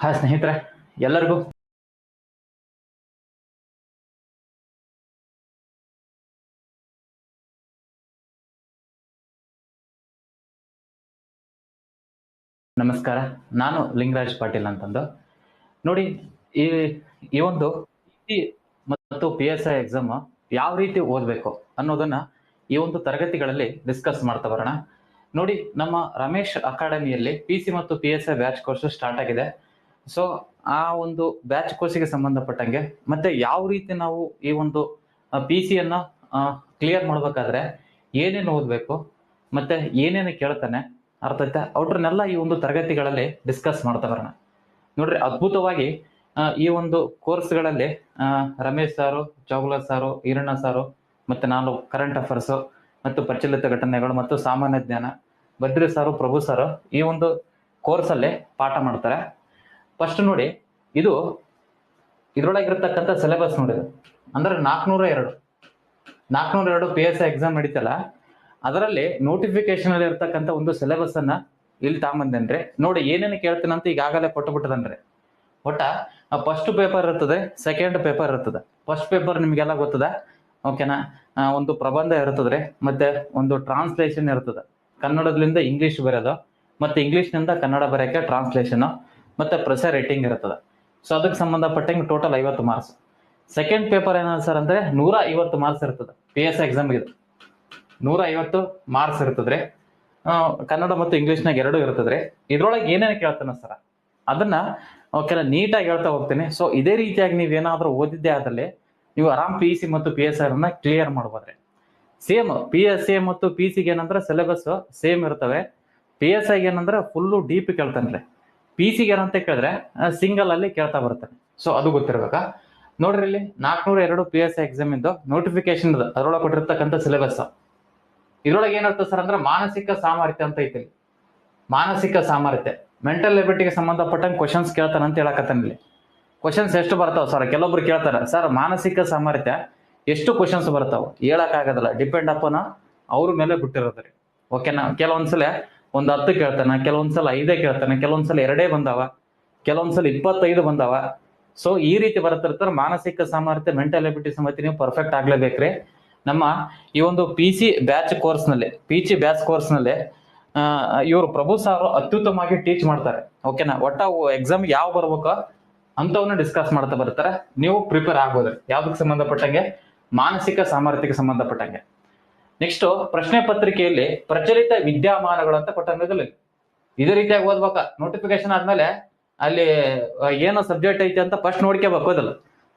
ಹಾ ಸ್ನೇಹಿತರೆ, ಎಲ್ಲರಿಗೂ ನಮಸ್ಕಾರ. ನಾನು ಲಿಂಗರಾಜ್ ಪಾಟೀಲ್ ಅಂತಂದು. ನೋಡಿ, ಈ ಈ ಒಂದು ಮತ್ತು ಪಿ ಎಸ್ ಐ ಎಕ್ಸಾಮ್ ಯಾವ ರೀತಿ ಓದಬೇಕು ಅನ್ನೋದನ್ನ ಈ ಒಂದು ತರಗತಿಗಳಲ್ಲಿ ಡಿಸ್ಕಸ್ ಮಾಡ್ತಾ ಬರೋಣ. ನೋಡಿ, ನಮ್ಮ ರಮೇಶ್ ಅಕಾಡೆಮಿಯಲ್ಲಿ ಪಿ ಸಿ ಮತ್ತು P S I batch course start ಆಗಿದೆ. ಸೊ ಆ ಒಂದು ಬ್ಯಾಚ್ ಕೋರ್ಸಿಗೆ ಸಂಬಂಧಪಟ್ಟಂಗೆ ಮತ್ತೆ ಯಾವ ರೀತಿ ನಾವು ಈ ಒಂದು ಪಿ ಸಿಯನ್ನು ಕ್ಲಿಯರ್ ಮಾಡ್ಬೇಕಾದ್ರೆ ಏನೇನು ಓದಬೇಕು, ಮತ್ತೆ ಏನೇನು ಕೇಳ್ತಾನೆ, ಅರ್ಥ ಆಯ್ತಾ? ಅವ್ರನ್ನೆಲ್ಲ ಈ ಒಂದು ತರಗತಿಗಳಲ್ಲಿ ಡಿಸ್ಕಸ್ ಮಾಡ್ತಾ ಬರೋಣ. ನೋಡ್ರಿ, ಅದ್ಭುತವಾಗಿ ಈ ಒಂದು ಕೋರ್ಸ್ಗಳಲ್ಲಿ ರಮೇಶ್ ಸಾರು ಚೌಗುಲ ಸಾರು, ಈರಣ್ಣ ಸಾರು, ಮತ್ತೆ ನಾನು ಕರೆಂಟ್ ಅಫೇರ್ಸ್ ಮತ್ತು ಪ್ರಚಲಿತ ಘಟನೆಗಳು, ಮತ್ತು ಸಾಮಾನ್ಯ ಜ್ಞಾನ ಬದ್ರಿ ಸಾರು, ಪ್ರಭು ಸಾರು ಈ ಒಂದು ಕೋರ್ಸಲ್ಲಿ ಪಾಠ ಮಾಡ್ತಾರೆ. ಫಸ್ಟ್ ನೋಡಿ, ಇದು ಇದ್ರೊಳಗಿರ್ತಕ್ಕಂಥ ಸಿಲೆಬಸ್ ನೋಡಿದ್ರು ಅಂದ್ರೆ ನಾಲ್ಕುನೂರ ಎರಡು ನಾಲ್ಕುನೂರ ಎರಡು ಪಿ ಎಸ್ ಎಕ್ಸಾಮ್ ನಡೀತಲ್ಲ, ಅದರಲ್ಲಿ ನೋಟಿಫಿಕೇಶನ್ ಅಲ್ಲಿ ಇರ್ತಕ್ಕಂಥ ಒಂದು ಸಿಲೆಬಸ್ ಅನ್ನ ಇಲ್ಲಿ ತಗೊಂಬಂದೇನ್ರಿ? ನೋಡಿ, ಏನೇನು ಕೇಳ್ತೀನಂತ ಈಗಾಗಲೇ ಕೊಟ್ಟು ಬಿಟ್ಟದನ್ರಿ. ಒಟ್ಟ ಫಸ್ಟ್ ಪೇಪರ್ ಇರ್ತದೆ ಸೆಕೆಂಡ್ ಪೇಪರ್ ಇರ್ತದೆ. ಫಸ್ಟ್ ಪೇಪರ್ ನಿಮಗೆಲ್ಲ ಗೊತ್ತದ? ಓಕೆನಾ ಒಂದು ಪ್ರಬಂಧ ಇರ್ತದ್ರಿ, ಮತ್ತೆ ಒಂದು ಟ್ರಾನ್ಸ್ಲೇಷನ್ ಇರ್ತದೆ. ಕನ್ನಡದಿಂದ ಇಂಗ್ಲಿಷ್ ಬರೆಯೋದು, ಮತ್ತೆ ಇಂಗ್ಲೀಷ್ನಿಂದ ಕನ್ನಡ ಬರೋಕ್ಕೆ ಟ್ರಾನ್ಸ್ಲೇಷನ್ ಮತ್ತೆ ಪ್ರೆಸರ್ ರೇಟಿಂಗ್ ಇರ್ತದೆ ಸೊ ಅದಕ್ಕೆ ಸಂಬಂಧಪಟ್ಟಂಗೆ ಟೋಟಲ್ ಐವತ್ತು ಮಾರ್ಕ್ಸ್ ಸೆಕೆಂಡ್ ಪೇಪರ್ ಏನ ಸರ್ ಅಂದರೆ ನೂರ ಐವತ್ತು ಮಾರ್ಕ್ಸ್ ಇರ್ತದೆ. ಪಿ ಎಸ್ ಎಕ್ಸಾಮ್ ಇದು ನೂರ ಐವತ್ತು ಮಾರ್ಕ್ಸ್ ಇರ್ತದ್ರಿ. ಕನ್ನಡ ಮತ್ತು ಇಂಗ್ಲೀಷ್ನಾಗ ಎರಡೂ ಇರ್ತದ್ರಿ. ಇದ್ರೊಳಗೆ ಏನೇನು ಕೇಳ್ತಾನೆ ಸರ್ ಅದನ್ನ, ಓಕೆನಾ, ನೀಟಾಗಿ ಹೇಳ್ತಾ ಹೋಗ್ತೀನಿ. ಸೊ ಇದೇ ರೀತಿಯಾಗಿ ನೀವು ಏನಾದರೂ ಓದಿದ್ದೇ ಆದಲ್ಲಿ ನೀವು ಆರಾಮ್ ಪಿ ಸಿ ಮತ್ತು ಪಿ ಎಸ್ ಅನ್ನ ಕ್ಲಿಯರ್ ಮಾಡ್ಬೋದ್ರಿ. ಸೇಮ್ ಪಿ ಎಸ್ ಎ ಮತ್ತು ಪಿ ಸಿಗೆ ಏನಂದ್ರೆ ಸಿಲೆಬಸ್ ಸೇಮ್ ಇರ್ತವೆ. ಪಿ ಎಸ್ ಐಗೆ ಏನಂದ್ರೆ ಫುಲ್ಲು ಡೀಪ್ ಕೇಳ್ತಾನ್ರಿ. ಪಿ ಸಿಗೆ ಏನಂತ ಕೇಳಿದ್ರೆ ಸಿಂಗಲ್ ಅಲ್ಲಿ ಕೇಳ್ತಾ ಬರುತ್ತೆ. ಸೊ ಅದು ಗೊತ್ತಿರ್ಬೇಕಾ? ನೋಡ್ರಿ ಇಲ್ಲಿ ನಾಲ್ಕುನೂರ ಎರಡು ಪಿ ಎಸ್ ಎಕ್ಸಾಮ್ ಇಂದು ನೋಟಿಫಿಕೇಶನ್ ಅದರೊಳಗೆ ಕೊಟ್ಟಿರ್ತಕ್ಕಂಥ ಸಿಲೆಬಸ್ ಇದ್ರೊಳಗೆ ಏನಿರ್ತದೆ ಸರ್ ಅಂದ್ರೆ ಮಾನಸಿಕ ಸಾಮರ್ಥ್ಯ ಅಂತ ಐತಿ. ಮಾನಸಿಕ ಸಾಮರ್ಥ್ಯ. ಮೆಂಟಲ್ ಎಬಿಲಿಟಿಗೆ ಸಂಬಂಧಪಟ್ಟಂಗೆ ಕ್ವಶನ್ಸ್ ಕೇಳ್ತಾನೆ ಅಂತ ಹೇಳಕತ್ತಾನ ಇಲ್ಲಿ. ಕ್ವಶನ್ಸ್ ಎಷ್ಟು ಬರ್ತಾವ ಸರ್ ಕೆಲವೊಬ್ರು ಕೇಳ್ತಾರೆ ಸರ್ ಮಾನಸಿಕ ಸಾಮರ್ಥ್ಯ ಎಷ್ಟು ಕ್ವಶನ್ಸ್ ಬರ್ತಾವ? ಹೇಳಕ್ಕಾಗದಲ್ಲ ಡಿಪೆಂಡ್ ಅಪನ ಅವ್ರ ಮೇಲೆ ಬಿಟ್ಟಿರೋದ್ರಿ ಓಕೆನಾ ಕೆಲವೊಂದ್ಸಲ ಒಂದ್ ಹತ್ತು ಕೇಳ್ತಾನ, ಕೆಲವೊಂದ್ಸಲ ಐದೇ ಕೇಳ್ತಾನೆ, ಕೆಲವೊಂದ್ಸಲ ಎರಡೇ ಬಂದಾವ, ಕೆಲವೊಂದ್ಸಲ ಇಪ್ಪತ್ತೈದು ಬಂದಾವ. ಸೊ ಈ ರೀತಿ ಬರ್ತಿರ್ತಾರೆ ಮಾನಸಿಕ ಸಾಮರ್ಥ್ಯ ಮೆಂಟಲ್ ಎಬಿಲಿಟಿ ಸಮೇತ ನೀವು ಪರ್ಫೆಕ್ಟ್ ಆಗ್ಲೇಬೇಕ್ರಿ. ನಮ್ಮ ಈ ಒಂದು ಪಿ ಸಿ ಬ್ಯಾಚ್ ಕೋರ್ಸ್ನಲ್ಲಿ ಪಿ ಸಿ ಬ್ಯಾಚ್ ಕೋರ್ಸ್ನಲ್ಲಿ ಇವರು ಪ್ರಭು ಸಾರ್ ಅತ್ಯುತ್ತಮವಾಗಿ ಟೀಚ್ ಮಾಡ್ತಾರೆ ಓಕೆನಾ ಒಟ್ಟ ಎಕ್ಸಾಮ್ ಯಾವ ಬರ್ಬೇಕು ಅಂತವನ್ನ ಡಿಸ್ಕಸ್ ಮಾಡ್ತಾ ಬರ್ತಾರೆ ನೀವು ಪ್ರಿಪೇರ್ ಆಗ್ಬೋದ್ರಿ. ಯಾವ್ದಕ್ಕೆ ಸಂಬಂಧಪಟ್ಟಂಗೆ? ಮಾನಸಿಕ ಸಾಮರ್ಥ್ಯಕ್ಕೆ ಸಂಬಂಧಪಟ್ಟಂಗೆ. ನೆಕ್ಸ್ಟ್ ಪ್ರಶ್ನೆ ಪತ್ರಿಕೆಯಲ್ಲಿ ಪ್ರಚಲಿತ ವಿದ್ಯಮಾನಗಳು ಅಂತ ಕೊಟ್ಟಿರೋದಿಲ್ಲ ಇದೇ ರೀತಿಯಾಗಿ ಓದ್ಬೇಕ. ನೋಟಿಫಿಕೇಶನ್ ಆದ್ಮೇಲೆ ಅಲ್ಲಿ ಏನು ಸಬ್ಜೆಕ್ಟ್ ಐತಿ ಅಂತ ಫಸ್ಟ್ ನೋಡ್ಕೋಬೇಕು ಓದಲ್ಲ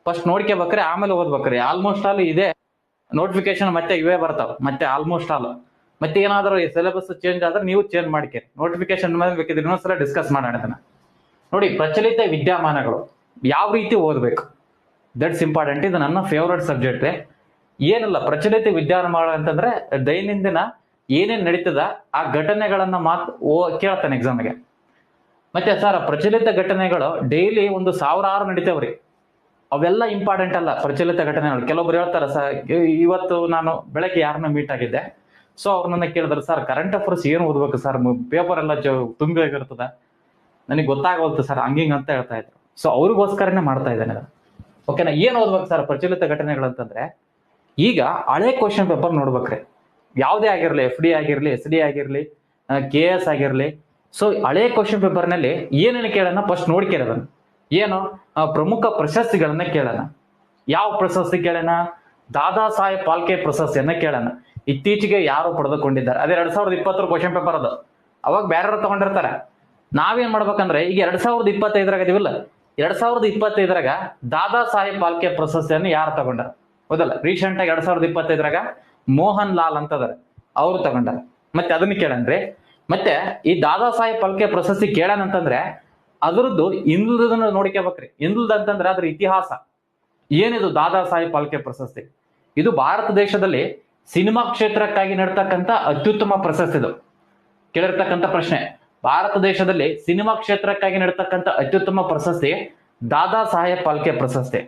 ಫಸ್ಟ್ ನೋಡ್ಕೋಬೇಕ್ರಿ, ಆಮೇಲೆ ಓದ್ಬೇಕ್ರಿ. ಆಲ್ಮೋಸ್ಟ್ ಆಲ್ ಇದೆ. ನೋಟಿಫಿಕೇಶನ್ ಮತ್ತೆ ಇವೇ ಬರ್ತಾವ. ಮತ್ತೆ ಆಲ್ಮೋಸ್ಟ್ ಆಲ್ ಮತ್ತೆ ಏನಾದರೂ ಸಿಲೆಬಸ್ ಚೇಂಜ್ ಆದ್ರೆ ನೀವು ಚೇಂಜ್ ಮಾಡ್ಕೇರಿ. ನೋಟಿಫಿಕೇಶನ್ ಬೇಕಿದ್ರೆ ಇನ್ನೊಂದ್ಸಲ ಡಿಸ್ಕಸ್ ಮಾಡೋಣ ಅದನ್ನ ನೋಡಿ, ಪ್ರಚಲಿತ ವಿದ್ಯಮಾನಗಳು. ಯಾವ ರೀತಿ ಓದ್ಬೇಕು? ದಟ್ಸ್ ಇಂಪಾರ್ಟೆಂಟ್ ಇದು ನನ್ನ ಫೇವ್ರೆಟ್ ಸಬ್ಜೆಕ್ಟ್ ಏನಿಲ್ಲ, ಪ್ರಚಲಿತ ವಿದ್ಯಮಾನಗಳು ಅಂತಂದ್ರೆ ದೈನಂದಿನ ಏನೇನ್ ನಡೀತದ, ಆ ಘಟನೆಗಳನ್ನ ಮಾತ್ ಓ ಕೇಳ್ತಾನೆ ಎಕ್ಸಾಮ್ಗೆ ಮತ್ತೆ ಸರ್, ಪ್ರಚಲಿತ ಘಟನೆಗಳು ಡೈಲಿ ಒಂದು ಸಾವಿರಾರು ನಡೀತಾವ್ರಿ. ಅವೆಲ್ಲ ಇಂಪಾರ್ಟೆಂಟ್ ಅಲ್ಲ, ಪ್ರಚಲಿತ ಘಟನೆಗಳು. ಕೆಲವೊಬ್ರು ಹೇಳ್ತಾರೆ ಸರ್ ಇವತ್ತು ನಾನು ಬೆಳಗ್ಗೆ ಯಾರನ್ನ ಮೀಟ್ ಆಗಿದ್ದೆ. ಸೊ ಅವ್ರು ನನ್ನ ಕೇಳಿದ್ರು, ಸರ್ ಕರೆಂಟ್ ಅಫೇರ್ಸ್ ಏನು ಓದ್ಬೇಕು ಸರ್? ಪೇಪರ್ ಎಲ್ಲ ತುಂಬಿ ನನಗೆ ಗೊತ್ತಾಗೋಲ್ತು ಸರ್, ಹಂಗಿಂಗ್ ಅಂತ ಹೇಳ್ತಾ ಇದ್ರು. ಸೊ ಅವ್ರಿಗೋಸ್ಕರನೇ ಮಾಡ್ತಾ ಇದ್ದಾನೆ. ಓಕೆನಾ ಏನು ಓದ್ಬೇಕು ಸರ್, ಪ್ರಚಲಿತ ಘಟನೆಗಳು ಅಂತಂದ್ರೆ ಈಗ ಹಳೆ ಕ್ವಶನ್ ಪೇಪರ್ ನೋಡ್ಬೇಕ್ರಿ. ಯಾವುದೇ ಆಗಿರಲಿ ಎಫ್ ಡಿ ಆಗಿರಲಿ ಎಸ್ ಡಿ ಆಗಿರಲಿ ಕೆ ಎಸ್ ಆಗಿರಲಿ. ಸೊ ಹಳೆ ಕ್ವಶನ್ ಪೇಪರ್ನಲ್ಲಿ ಏನೇನು ಕೇಳೋಣ? ಫಸ್ಟ್ ನೋಡ್ಕೇಳೋದನ್ನ ಏನು? ಪ್ರಮುಖ ಪ್ರಶಸ್ತಿಗಳನ್ನ ಕೇಳೋಣ. ಯಾವ ಪ್ರಶಸ್ತಿ ಕೇಳೋಣ? ದಾದಾ ಸಾಹೇಬ್ ಪಾಲ್ಕೆ ಪ್ರಶಸ್ತಿಯನ್ನ ಕೇಳೋಣ. ಇತ್ತೀಚೆಗೆ ಯಾರು ಪಡೆದುಕೊಂಡಿದ್ದಾರೆ. ಅದೇ ಎರಡ್ ಸಾವಿರದ ಇಪ್ಪತ್ತರ ಕ್ವಶನ್ ಪೇಪರ್ ಅದು. ಅವಾಗ ಬೇರೆಯವ್ರು ತಗೊಂಡಿರ್ತಾರೆ. ನಾವೇನ್ ಮಾಡ್ಬೇಕಂದ್ರೆ, ಈಗ ಎರಡ್ ಸಾವಿರದ ಇಪ್ಪತ್ತೈದರಾಗ ಇದೀವಲ್ಲ? ಎರಡ್ ಸಾವಿರದ ಇಪ್ಪತ್ತೈದರಾಗ ದಾದಾ ಸಾಹೇಬ್ ಪಾಲ್ಕೆ ಪ್ರಶಸ್ತಿಯನ್ನು ಯಾರು ತಗೊಂಡಾರ? ಹೌದಲ್ಲ ರೀಸೆಂಟ್ ಆಗಿ ಎರಡ್ ಸಾವಿರದ ಇಪ್ಪತ್ತೈದರಾಗ ಮೋಹನ್ ಲಾಲ್ ಅಂತದಾರೆ, ಅವ್ರು ತಗೊಂಡಾರ. ಮತ್ತೆ ಅದನ್ನ ಕೇಳನ್ರಿ. ಮತ್ತೆ ಈ ದಾದಾ ಸಾಹೇಬ್ ಫಲ್ಕೆ ಪ್ರಶಸ್ತಿ ಕೇಳಣ ಅಂತಂದ್ರೆ ಅದರದ್ದು ಹಿಂದುದನ್ನ ನೋಡ್ಕೋಬೇಕ್ರಿ ಹಿಂದುಳಿದ ಅಂತಂದ್ರೆ ಅದ್ರ ಇತಿಹಾಸ. ಏನಿದು ದಾದಾ ಸಾಹೇಬ್ ಫಲ್ಕೆ ಪ್ರಶಸ್ತಿ? ಇದು ಭಾರತ ದೇಶದಲ್ಲಿ ಸಿನಿಮಾ ಕ್ಷೇತ್ರಕ್ಕಾಗಿ ನಡ್ತಕ್ಕಂಥ ಅತ್ಯುತ್ತಮ ಪ್ರಶಸ್ತಿ ಇದು. ಕೇಳಿರ್ತಕ್ಕಂಥ ಪ್ರಶ್ನೆ, ಭಾರತ ದೇಶದಲ್ಲಿ ಸಿನಿಮಾ ಕ್ಷೇತ್ರಕ್ಕಾಗಿ ನಡ್ತಕ್ಕಂಥ ಅತ್ಯುತ್ತಮ ಪ್ರಶಸ್ತಿ ದಾದಾ ಸಾಹೇಬ್ ಪಾಲ್ಕೆ ಪ್ರಶಸ್ತಿ.